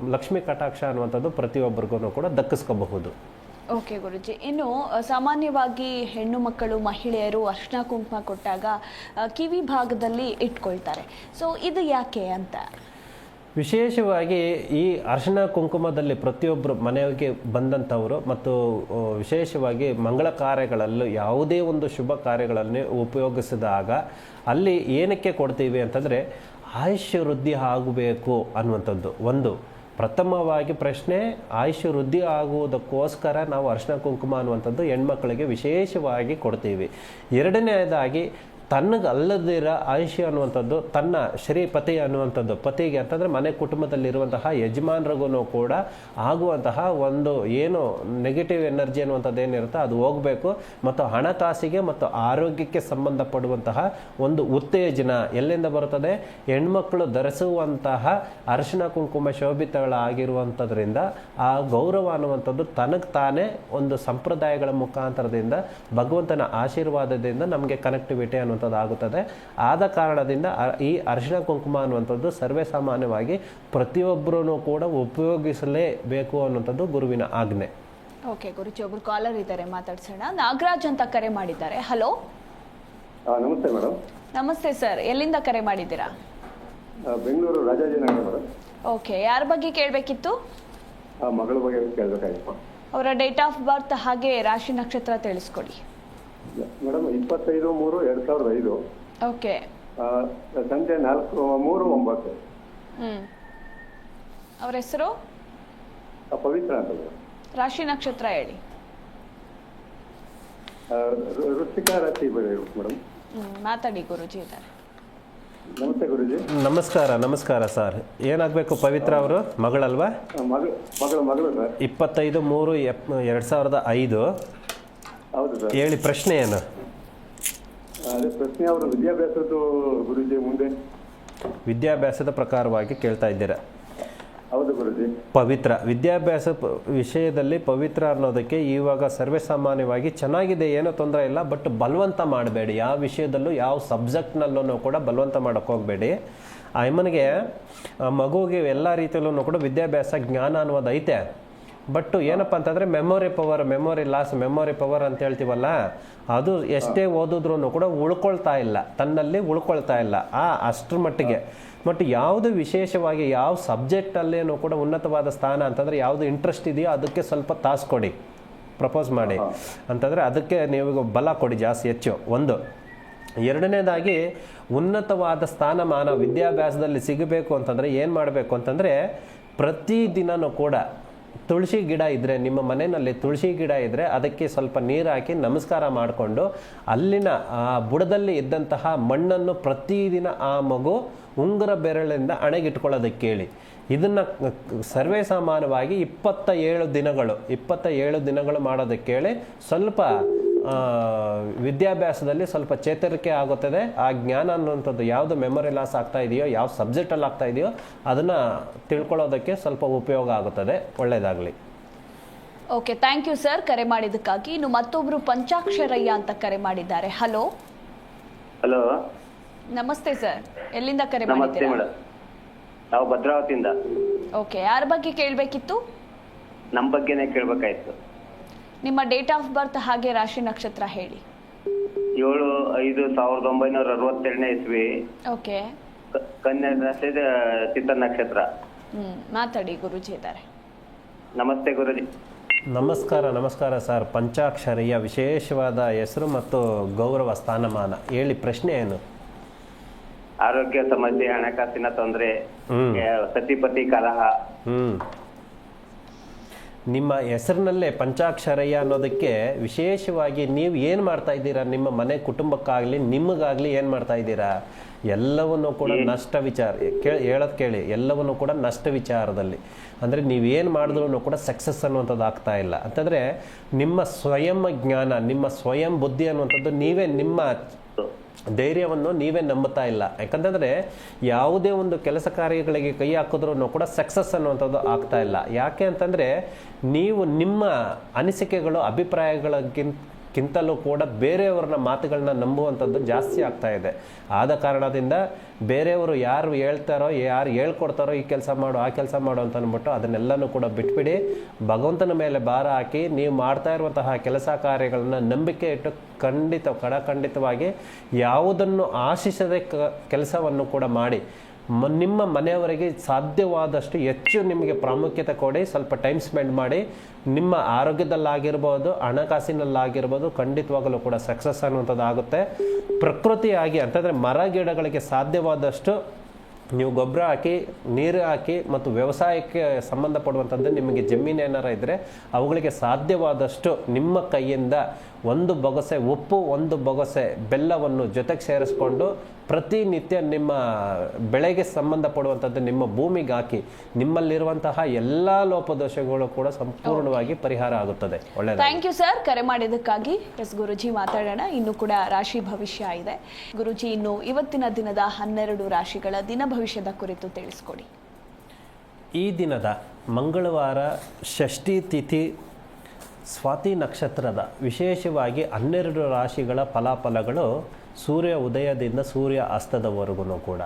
ಲಕ್ಷ್ಮೀ ಕಟಾಕ್ಷ ಅನ್ನುವಂಥದ್ದು ಪ್ರತಿಯೊಬ್ಬರಿಗೂ ಕೂಡ ದಕ್ಕಿಸ್ಕೋಬಹುದು. ಓಕೆ ಗುರುಜಿ, ಇನ್ನು ಸಾಮಾನ್ಯವಾಗಿ ಹೆಣ್ಣು ಮಕ್ಕಳು, ಮಹಿಳೆಯರು ಅರ್ಶಿನ ಕುಂಕುಮ ಕೊಟ್ಟಾಗ ಕಿವಿ ಭಾಗದಲ್ಲಿ ಇಟ್ಕೊಳ್ತಾರೆ. ಸೊ, ಇದು ಯಾಕೆ ಅಂತ? ವಿಶೇಷವಾಗಿ ಈ ಅರಿಶಿಣ ಕುಂಕುಮದಲ್ಲಿ ಪ್ರತಿಯೊಬ್ಬರು ಮನೆಗೆ ಬಂದಂಥವರು ಮತ್ತು ವಿಶೇಷವಾಗಿ ಮಂಗಳ ಕಾರ್ಯಗಳಲ್ಲೂ ಯಾವುದೇ ಒಂದು ಶುಭ ಕಾರ್ಯಗಳನ್ನು ಉಪಯೋಗಿಸಿದಾಗ ಅಲ್ಲಿ ಏನಕ್ಕೆ ಕೊಡ್ತೀವಿ ಅಂತಂದರೆ ಆಯುಷ್ಯ ವೃದ್ಧಿ ಆಗಬೇಕು ಅನ್ನುವಂಥದ್ದು. ಒಂದು, ಪ್ರಥಮವಾಗಿ ಪ್ರಶ್ನೆ, ಆಯುಷ್ಯ ವೃದ್ಧಿ ಆಗುವುದಕ್ಕೋಸ್ಕರ ನಾವು ಅರ್ಶಿನ ಕುಂಕುಮ ಅನ್ನುವಂಥದ್ದು ಹೆಣ್ಮಕ್ಳಿಗೆ ವಿಶೇಷವಾಗಿ ಕೊಡ್ತೀವಿ. ಎರಡನೇದಾಗಿ ತನ್ನಗಲ್ಲದಿರೋ ಆಯುಷ್ಯ ಅನ್ನುವಂಥದ್ದು, ತನ್ನ ಶ್ರೀಪತಿ ಅನ್ನುವಂಥದ್ದು, ಪತಿಗೆ ಅಂತಂದರೆ ಮನೆ ಕುಟುಂಬದಲ್ಲಿರುವಂತಹ ಯಜಮಾನ್ರಿಗೂ ಕೂಡ ಆಗುವಂತಹ ಒಂದು ಏನು ನೆಗೆಟಿವ್ ಎನರ್ಜಿ ಅನ್ನುವಂಥದ್ದು ಏನಿರುತ್ತೋ ಅದು ಹೋಗಬೇಕು. ಮತ್ತು ಹಣಕಾಸಿಗೆ ಮತ್ತು ಆರೋಗ್ಯಕ್ಕೆ ಸಂಬಂಧಪಡುವಂತಹ ಒಂದು ಉತ್ತೇಜನ ಎಲ್ಲಿಂದ ಬರುತ್ತದೆ? ಹೆಣ್ಮಕ್ಳು ಧರಿಸುವಂತಹ ಅರಶಿನ ಕುಂಕುಮ ಶೋಭಿತಗಳಾಗಿರುವಂಥದ್ರಿಂದ ಆ ಗೌರವ ಅನ್ನುವಂಥದ್ದು ತನಗೆ ತಾನೇ ಒಂದು ಸಂಪ್ರದಾಯಗಳ ಮುಖಾಂತರದಿಂದ ಭಗವಂತನ ಆಶೀರ್ವಾದದಿಂದ ನಮಗೆ ಕನೆಕ್ಟಿವಿಟಿ ಅನ್ನುವಂಥದ್ದು ಆಗುತ್ತದೆ ಆದ ಕಾರಣದಿಂದ ಈ ಅರಿಶಿಣ ಕುಂಕುಮ ಅನ್ನುವಂಥದ್ದು ಸರ್ವೇ ಸಾಮಾನ್ಯವಾಗಿ ಪ್ರತಿಯೊಬ್ಬರೂ ಕೂಡ ಉಪಯೋಗಿಸಲೇಬೇಕು ಅನ್ನುವಂಥದ್ದು ಗುರುವಿನ ಆಜ್ಞೆ. ಓಕೆ ಗುರುಜಿ ಒಬ್ರು ಕಾಲರ್ ಇದ್ದಾರೆ ಮಾತಾಡ್ಸೋಣ. ನಾಗರಾಜ್ ಅಂತ ಕರೆ ಮಾಡಿದ್ದಾರೆ. ಹಲೋ ನಮಸ್ತೆ ಮೇಡಮ್. ನಮಸ್ತೆ ಸರ್ ಎಲ್ಲಿಂದ ಕರೆ ಮಾಡಿದ್ದೀರಾ? ಬೆಂಗಳೂರು ರಾಜಾಜಿನಗರ ಮೇಡಮ್. ಓಕೆ ಯಾರ ಬಗ್ಗೆ ಕೇಳಬೇಕಿತ್ತು? ಮಗಳ ಬಗ್ಗೆ ಕೇಳಬೇಕಾಗಿತ್ತು. ಅವರ ಡೇಟ್ ಆಫ್ ಬರ್ತ್ ಹಾಗೆ ರಾಶಿ ನಕ್ಷತ್ರ ತಿಳಿಸ್ಕೊಡಿ. ಮೇಡಮ್ ಇಪ್ಪತ್ತೈದು ಮೂರು ಎರಡ್ ಸಾವಿರದ ಐದು. ಓಕೆ. ಆ, ಸಂಜೆ ನಾಲ್ಕು ಮೂರು ಒಂಬತ್ತು. ಅವ್ರ ಹೆಸರು? ಆ, ಪವಿತ್ರ ಅಂತ ಮೇಡಮ್. ರಾಶಿ ನಕ್ಷತ್ರ ಹೇಳಿ. ಆ, ರು- ರಾಶಿ ಬೇರೆ ಮೇಡಮ್. ಮಾತಾಡಿ ಗುರುಜಿ ಇದ್ದಾರೆ. ನಮಸ್ತೆ ಗುರುಜಿ. ನಮಸ್ಕಾರ ನಮಸ್ಕಾರ ಸರ್. ಏನಾಗಬೇಕು ಪವಿತ್ರ ಅವರು? ಮಗಳಲ್ವಾ? ಮಗಳು ಮಗಳು ಮಗಳು ಸರ್. ಇಪ್ಪತ್ತೈದು ಮೂರು ಎಪ್ ಎರಡು ಸಾವಿರದ ಐದು. ಹೌದು ಸರ್. ಹೇಳಿ ಪ್ರಶ್ನೆ ಏನು? ಅದೇ ಪ್ರಶ್ನೆ ಅವರು ವಿದ್ಯಾಭ್ಯಾಸದ ಗುರುಜಿ ಮುಂದೆ. ವಿದ್ಯಾಭ್ಯಾಸದ ಪ್ರಕಾರವಾಗಿ ಕೇಳ್ತಾ ಇದ್ದೀರಾ? ಹೌದು ಗುರುಜಿ. ಪವಿತ್ರ. ವಿದ್ಯಾಭ್ಯಾಸ ಪ- ವಿಷಯದಲ್ಲಿ ಪವಿತ್ರ ಅನ್ನೋದಕ್ಕೆ ಇವಾಗ ಸರ್ವೇ ಸಾಮಾನ್ಯವಾಗಿ ಚೆನ್ನಾಗಿದೆ ಏನೋ ತೊಂದರೆ ಇಲ್ಲ ಬಟ್ ಬಲವಂತ ಮಾಡಬೇಡಿ. ಯಾವ ವಿಷಯದಲ್ಲೂ ಯಾವ ಸಬ್ಜೆಕ್ಟ್ನಲ್ಲೂ ಕೂಡ ಬಲವಂತ ಮಾಡೋಕ್ಕೆ ಹೋಗಬೇಡಿ. ಆ ಅಮ್ಮನಿಗೆ ಮಗುವಿಗೆ ಎಲ್ಲ ರೀತಿಯಲ್ಲೂ ಕೂಡ ವಿದ್ಯಾಭ್ಯಾಸ ಜ್ಞಾನ ಅನ್ನೋದು ಐತೆ. ಬಟ್ ಏನಪ್ಪ ಅಂತಂದರೆ memory power memory loss memory power ಅಂತ ಹೇಳ್ತೀವಲ್ಲ ಅದು ಎಷ್ಟೇ ಓದಿದ್ರು ಕೂಡ ಉಳ್ಕೊಳ್ತಾ ಇಲ್ಲ. ತನ್ನಲ್ಲಿ ಉಳ್ಕೊಳ್ತಾ ಇಲ್ಲ ಆ ಅಷ್ಟ್ರ ಮಟ್ಟಿಗೆ. ಬಟ್ ಯಾವುದು ವಿಶೇಷವಾಗಿ ಯಾವ ಸಬ್ಜೆಕ್ಟಲ್ಲೇನೂ ಕೂಡ ಉನ್ನತವಾದ ಸ್ಥಾನ ಅಂತಂದರೆ ಯಾವುದು ಇಂಟ್ರೆಸ್ಟ್ ಇದೆಯೋ ಅದಕ್ಕೆ ಸ್ವಲ್ಪ ತಾಸು ಕೊಡಿ ಪ್ರಪೋಸ್ ಮಾಡಿ. ಅಂತಂದರೆ ಅದಕ್ಕೆ ನೀವು ಬಲ ಕೊಡಿ ಜಾಸ್ತಿ ಹೆಚ್ಚು. ಒಂದು ಎರಡನೇದಾಗಿ ಉನ್ನತವಾದ ಸ್ಥಾನಮಾನ ವಿದ್ಯಾಭ್ಯಾಸದಲ್ಲಿ ಸಿಗಬೇಕು ಅಂತಂದರೆ ಏನು ಮಾಡಬೇಕು ಅಂತಂದರೆ ಪ್ರತಿದಿನನೂ ಕೂಡ ತುಳಸಿ ಗಿಡ ಇದ್ದರೆ ನಿಮ್ಮ ಮನೆಯಲ್ಲಿ ತುಳಸಿ ಗಿಡ ಇದ್ದರೆ ಅದಕ್ಕೆ ಸ್ವಲ್ಪ ನೀರು ಹಾಕಿ ನಮಸ್ಕಾರ ಮಾಡಿಕೊಂಡು ಅಲ್ಲಿನ ಆ ಬುಡದಲ್ಲಿ ಇದ್ದಂತಹ ಮಣ್ಣನ್ನು ಪ್ರತಿದಿನ ಆ ಮಗು ಉಂಗುರ ಬೆರಳಿಂದ ಅಣೆಗಿಟ್ಕೊಳ್ಳೋದಕ್ಕೆ ಕೇಳಿ. ಇದನ್ನು ಸರ್ವೇ ಸಾಮಾನ್ಯವಾಗಿ ಇಪ್ಪತ್ತ ಏಳು ದಿನಗಳು ಇಪ್ಪತ್ತ ಏಳು ದಿನಗಳು ಮಾಡೋದಕ್ಕೆ ಹೇಳಿ ಸ್ವಲ್ಪ ವಿದ್ಯಾಭ್ಯಾಸದಲ್ಲಿ ಸ್ವಲ್ಪ ಚೇತರಿಕೆ ಆಗುತ್ತದೆ. ಆ ಜ್ಞಾನ ಅನ್ನುವಂಥದ್ದು ಯಾವುದು ಮೆಮೊರಿ ಲಾಸ್ ಆಗ್ತಾ ಇದೆಯೋ ಯಾವ ಸಬ್ಜೆಕ್ಟಲ್ಲಿ ಆಗ್ತಾ ಇದೆಯೋ ಅದನ್ನು ತಿಳ್ಕೊಳ್ಳೋದಕ್ಕೆ ಸ್ವಲ್ಪ ಉಪಯೋಗ ಆಗುತ್ತದೆ. ಒಳ್ಳೆಯದಾಗಲಿ ಓಕೆ ಥ್ಯಾಂಕ್ ಯು ಸರ್ ಕರೆ ಮಾಡಿದ್ದಕ್ಕಾಗಿ ಇನ್ನು ಮತ್ತೊಬ್ಬರು ಪಂಚಾಕ್ಷರಯ್ಯ ಅಂತ ಕರೆ ಮಾಡಿದ್ದಾರೆ. ಹಲೋ ಹಲೋ ನಮಸ್ತೆ ಸರ್ ಎಲ್ಲಿಂದ ಕರೆ ನಮಸ್ತೆ ಮಾಡಿದ್ದೀರಾ? ಮೇಡಮ್ ನಾವು ಭದ್ರಾವತಿಯಿಂದ. ಓಕೆ ಯಾರ ಬಗ್ಗೆ ಕೇಳಬೇಕಿತ್ತು? ನಮ್ಮ ಬಗ್ಗೆನೇ ಕೇಳ್ಬೇಕಾಯ್ತು. ನಿಮ್ಮ ಡೇಟ್ ಆಫ್ ಬರ್ತ್ ಹಾಗೆ ರಾಶಿ ನಕ್ಷತ್ರ ಹೇಳಿ. ಏಳು ಐದು ಸಾವಿರದ ಒಂಬೈನೂರ ಅರವತ್ತೆರಡನೇ ಇಸ್ವಿ. ಓಕೆ. ಕ- ಕನ್ಯಾ ರಾಶಿ ಚಿತ್ತ ನಕ್ಷತ್ರ. ಹ್ಮ್ ಮಾತಾಡಿ ಗುರುಜಿ ಇದ್ದಾರೆ. ನಮಸ್ತೆ ಗುರುಜಿ. ನಮಸ್ಕಾರ ನಮಸ್ಕಾರ ಸರ್. ಪಂಚಾಕ್ಷರಿಯ ವಿಶೇಷವಾದ ಹೆಸರು ಮತ್ತು ಗೌರವ ಸ್ಥಾನಮಾನ. ಹೇಳಿ ಪ್ರಶ್ನೆ ಏನು? ಆರೋಗ್ಯ ಸಮಸ್ಯೆ ಹಣಕಾಸಿನ ತೊಂದರೆ ಹ್ಮ್. ಸತಿಪತಿ ಕಲಹ. ಹ್ಮ್. ನಿಮ್ಮ ಹೆಸರಿನಲ್ಲೇ ಪಂಚಾಕ್ಷರಯ್ಯ ಅನ್ನೋದಕ್ಕೆ ವಿಶೇಷವಾಗಿ ನೀವು ಏನು ಮಾಡ್ತಾ ಇದ್ದೀರಾ? ನಿಮ್ಮ ಮನೆ ಕುಟುಂಬಕ್ಕಾಗಲಿ ನಿಮಗಾಗಲಿ ಏನು ಮಾಡ್ತಾ ಇದ್ದೀರಾ? ಎಲ್ಲವನ್ನು ಕೂಡ ನಷ್ಟ ವಿಚಾರ ಕೇಳಿ ಹೇಳೋದು ಕೇಳಿ. ಎಲ್ಲವನ್ನು ಕೂಡ ನಷ್ಟ ವಿಚಾರದಲ್ಲಿ. ಅಂದರೆ ನೀವೇನು ಮಾಡಿದ್ರೂ ಕೂಡ ಸಕ್ಸಸ್ ಅನ್ನುವಂಥದ್ದು ಆಗ್ತಾ ಇಲ್ಲ. ಅಂತಂದರೆ ನಿಮ್ಮ ಸ್ವಯಂ ಜ್ಞಾನ ನಿಮ್ಮ ಸ್ವಯಂ ಬುದ್ಧಿ ಅನ್ನುವಂಥದ್ದು ನೀವೇ ನಿಮ್ಮ ಧೈರ್ಯವನ್ನು ನೀವೇ ನಂಬುತ್ತಾ ಇಲ್ಲ. ಯಾಕಂತಂದರೆ ಯಾವುದೇ ಒಂದು ಕೆಲಸ ಕಾರ್ಯಗಳಿಗೆ ಕೈ ಹಾಕಿದ್ರೂ ಕೂಡ ಸಕ್ಸಸ್ ಅನ್ನುವಂಥದ್ದು ಆಗ್ತಾ ಇಲ್ಲ. ಯಾಕೆ ಅಂತಂದರೆ ನೀವು ನಿಮ್ಮ ಅನಿಸಿಕೆಗಳು, ಅಭಿಪ್ರಾಯಗಳಿಗಿಂತ ಕಿಂತಲೂ ಕೂಡ ಬೇರೆಯವ್ರನ್ನ ಮಾತುಗಳನ್ನ ನಂಬುವಂಥದ್ದು ಜಾಸ್ತಿ ಆಗ್ತಾ ಇದೆ. ಆದ ಕಾರಣದಿಂದ ಬೇರೆಯವರು ಯಾರು ಹೇಳ್ತಾರೋ, ಯಾರು ಹೇಳ್ಕೊಡ್ತಾರೋ ಈ ಕೆಲಸ ಮಾಡು, ಆ ಕೆಲಸ ಮಾಡು ಅಂತ ಅಂದ್ಬಿಟ್ಟು ಅದನ್ನೆಲ್ಲನೂ ಕೂಡ ಬಿಟ್ಬಿಡಿ. ಭಗವಂತನ ಮೇಲೆ ಭಾರ ಹಾಕಿ ನೀವು ಮಾಡ್ತಾ ಇರುವಂತಹ ಕೆಲಸ ಕಾರ್ಯಗಳನ್ನ ನಂಬಿಕೆ ಇಟ್ಟು ಖಂಡಿತ, ಕಡಖಂಡಿತವಾಗಿ ಯಾವುದನ್ನು ಆಶಿಸದೆ ಕೆಲಸವನ್ನು ಕೂಡ ಮಾಡಿ. ನಿಮ್ಮ ಮನೆಯವರಿಗೆ ಸಾಧ್ಯವಾದಷ್ಟು ಹೆಚ್ಚು ನಿಮಗೆ ಪ್ರಾಮುಖ್ಯತೆ ಕೊಡಿ, ಸ್ವಲ್ಪ ಟೈಮ್ ಸ್ಪೆಂಡ್ ಮಾಡಿ. ನಿಮ್ಮ ಆರೋಗ್ಯದಲ್ಲಾಗಿರ್ಬೋದು, ಹಣಕಾಸಿನಲ್ಲಾಗಿರ್ಬೋದು, ಖಂಡಿತವಾಗಲೂ ಕೂಡ ಸಕ್ಸಸ್ ಅನ್ನುವಂಥದ್ದು ಆಗುತ್ತೆ. ಪ್ರಕೃತಿಯಾಗಿ, ಅಂತಂದರೆ ಮರ ಗಿಡಗಳಿಗೆ ಸಾಧ್ಯವಾದಷ್ಟು ನೀವು ಗೊಬ್ಬರ ಹಾಕಿ, ನೀರು ಹಾಕಿ ಮತ್ತು ವ್ಯವಸಾಯಕ್ಕೆ ಸಂಬಂಧಪಡುವಂಥದ್ದು ನಿಮಗೆ ಜಮೀನು ಏನಾರ ಇದ್ದರೆ ಅವುಗಳಿಗೆ ಸಾಧ್ಯವಾದಷ್ಟು ನಿಮ್ಮ ಕೈಯಿಂದ ಒಂದು ಬೊಗಸೆ ಉಪ್ಪು ಒಂದು ಬೊಗಸೆ ಬೆಲ್ಲವನ್ನು ಜೊತೆಗೆ ಸೇರಿಸ್ಕೊಂಡು ಪ್ರತಿನಿತ್ಯ ನಿಮ್ಮ ಬೆಳೆಗೆ ಸಂಬಂಧಪಡುವಂಥದ್ದು ನಿಮ್ಮ ಭೂಮಿಗೆ ಹಾಕಿ ನಿಮ್ಮಲ್ಲಿರುವಂತಹ ಎಲ್ಲ ಲೋಪದೋಷಗಳು ಕೂಡ ಸಂಪೂರ್ಣವಾಗಿ ಪರಿಹಾರ ಆಗುತ್ತದೆ. ಒಳ್ಳೆ ಥ್ಯಾಂಕ್ ಯು ಸರ್ ಕರೆ ಮಾಡಿದ್ದಕ್ಕಾಗಿ ಎಸ್ ಗುರುಜಿ ಮಾತಾಡೋಣ. ಇನ್ನು ಕೂಡ ರಾಶಿ ಭವಿಷ್ಯ ಇದೆ. ಗುರುಜಿ ಇನ್ನು ಇವತ್ತಿನ ದಿನದ ಹನ್ನೆರಡು ರಾಶಿಗಳ ದಿನ ಭವಿಷ್ಯದ ಕುರಿತು ತಿಳಿಸ್ಕೊಡಿ. ಈ ದಿನದ ಮಂಗಳವಾರ ಷಷ್ಠಿ ತಿಥಿ ಸ್ವಾತಿ ನಕ್ಷತ್ರದ ವಿಶೇಷವಾಗಿ ಹನ್ನೆರಡು ರಾಶಿಗಳ ಫಲಾಫಲಗಳು ಸೂರ್ಯ ಉದಯದಿಂದ ಸೂರ್ಯ ಅಸ್ತದವರೆಗೂ ಕೂಡ.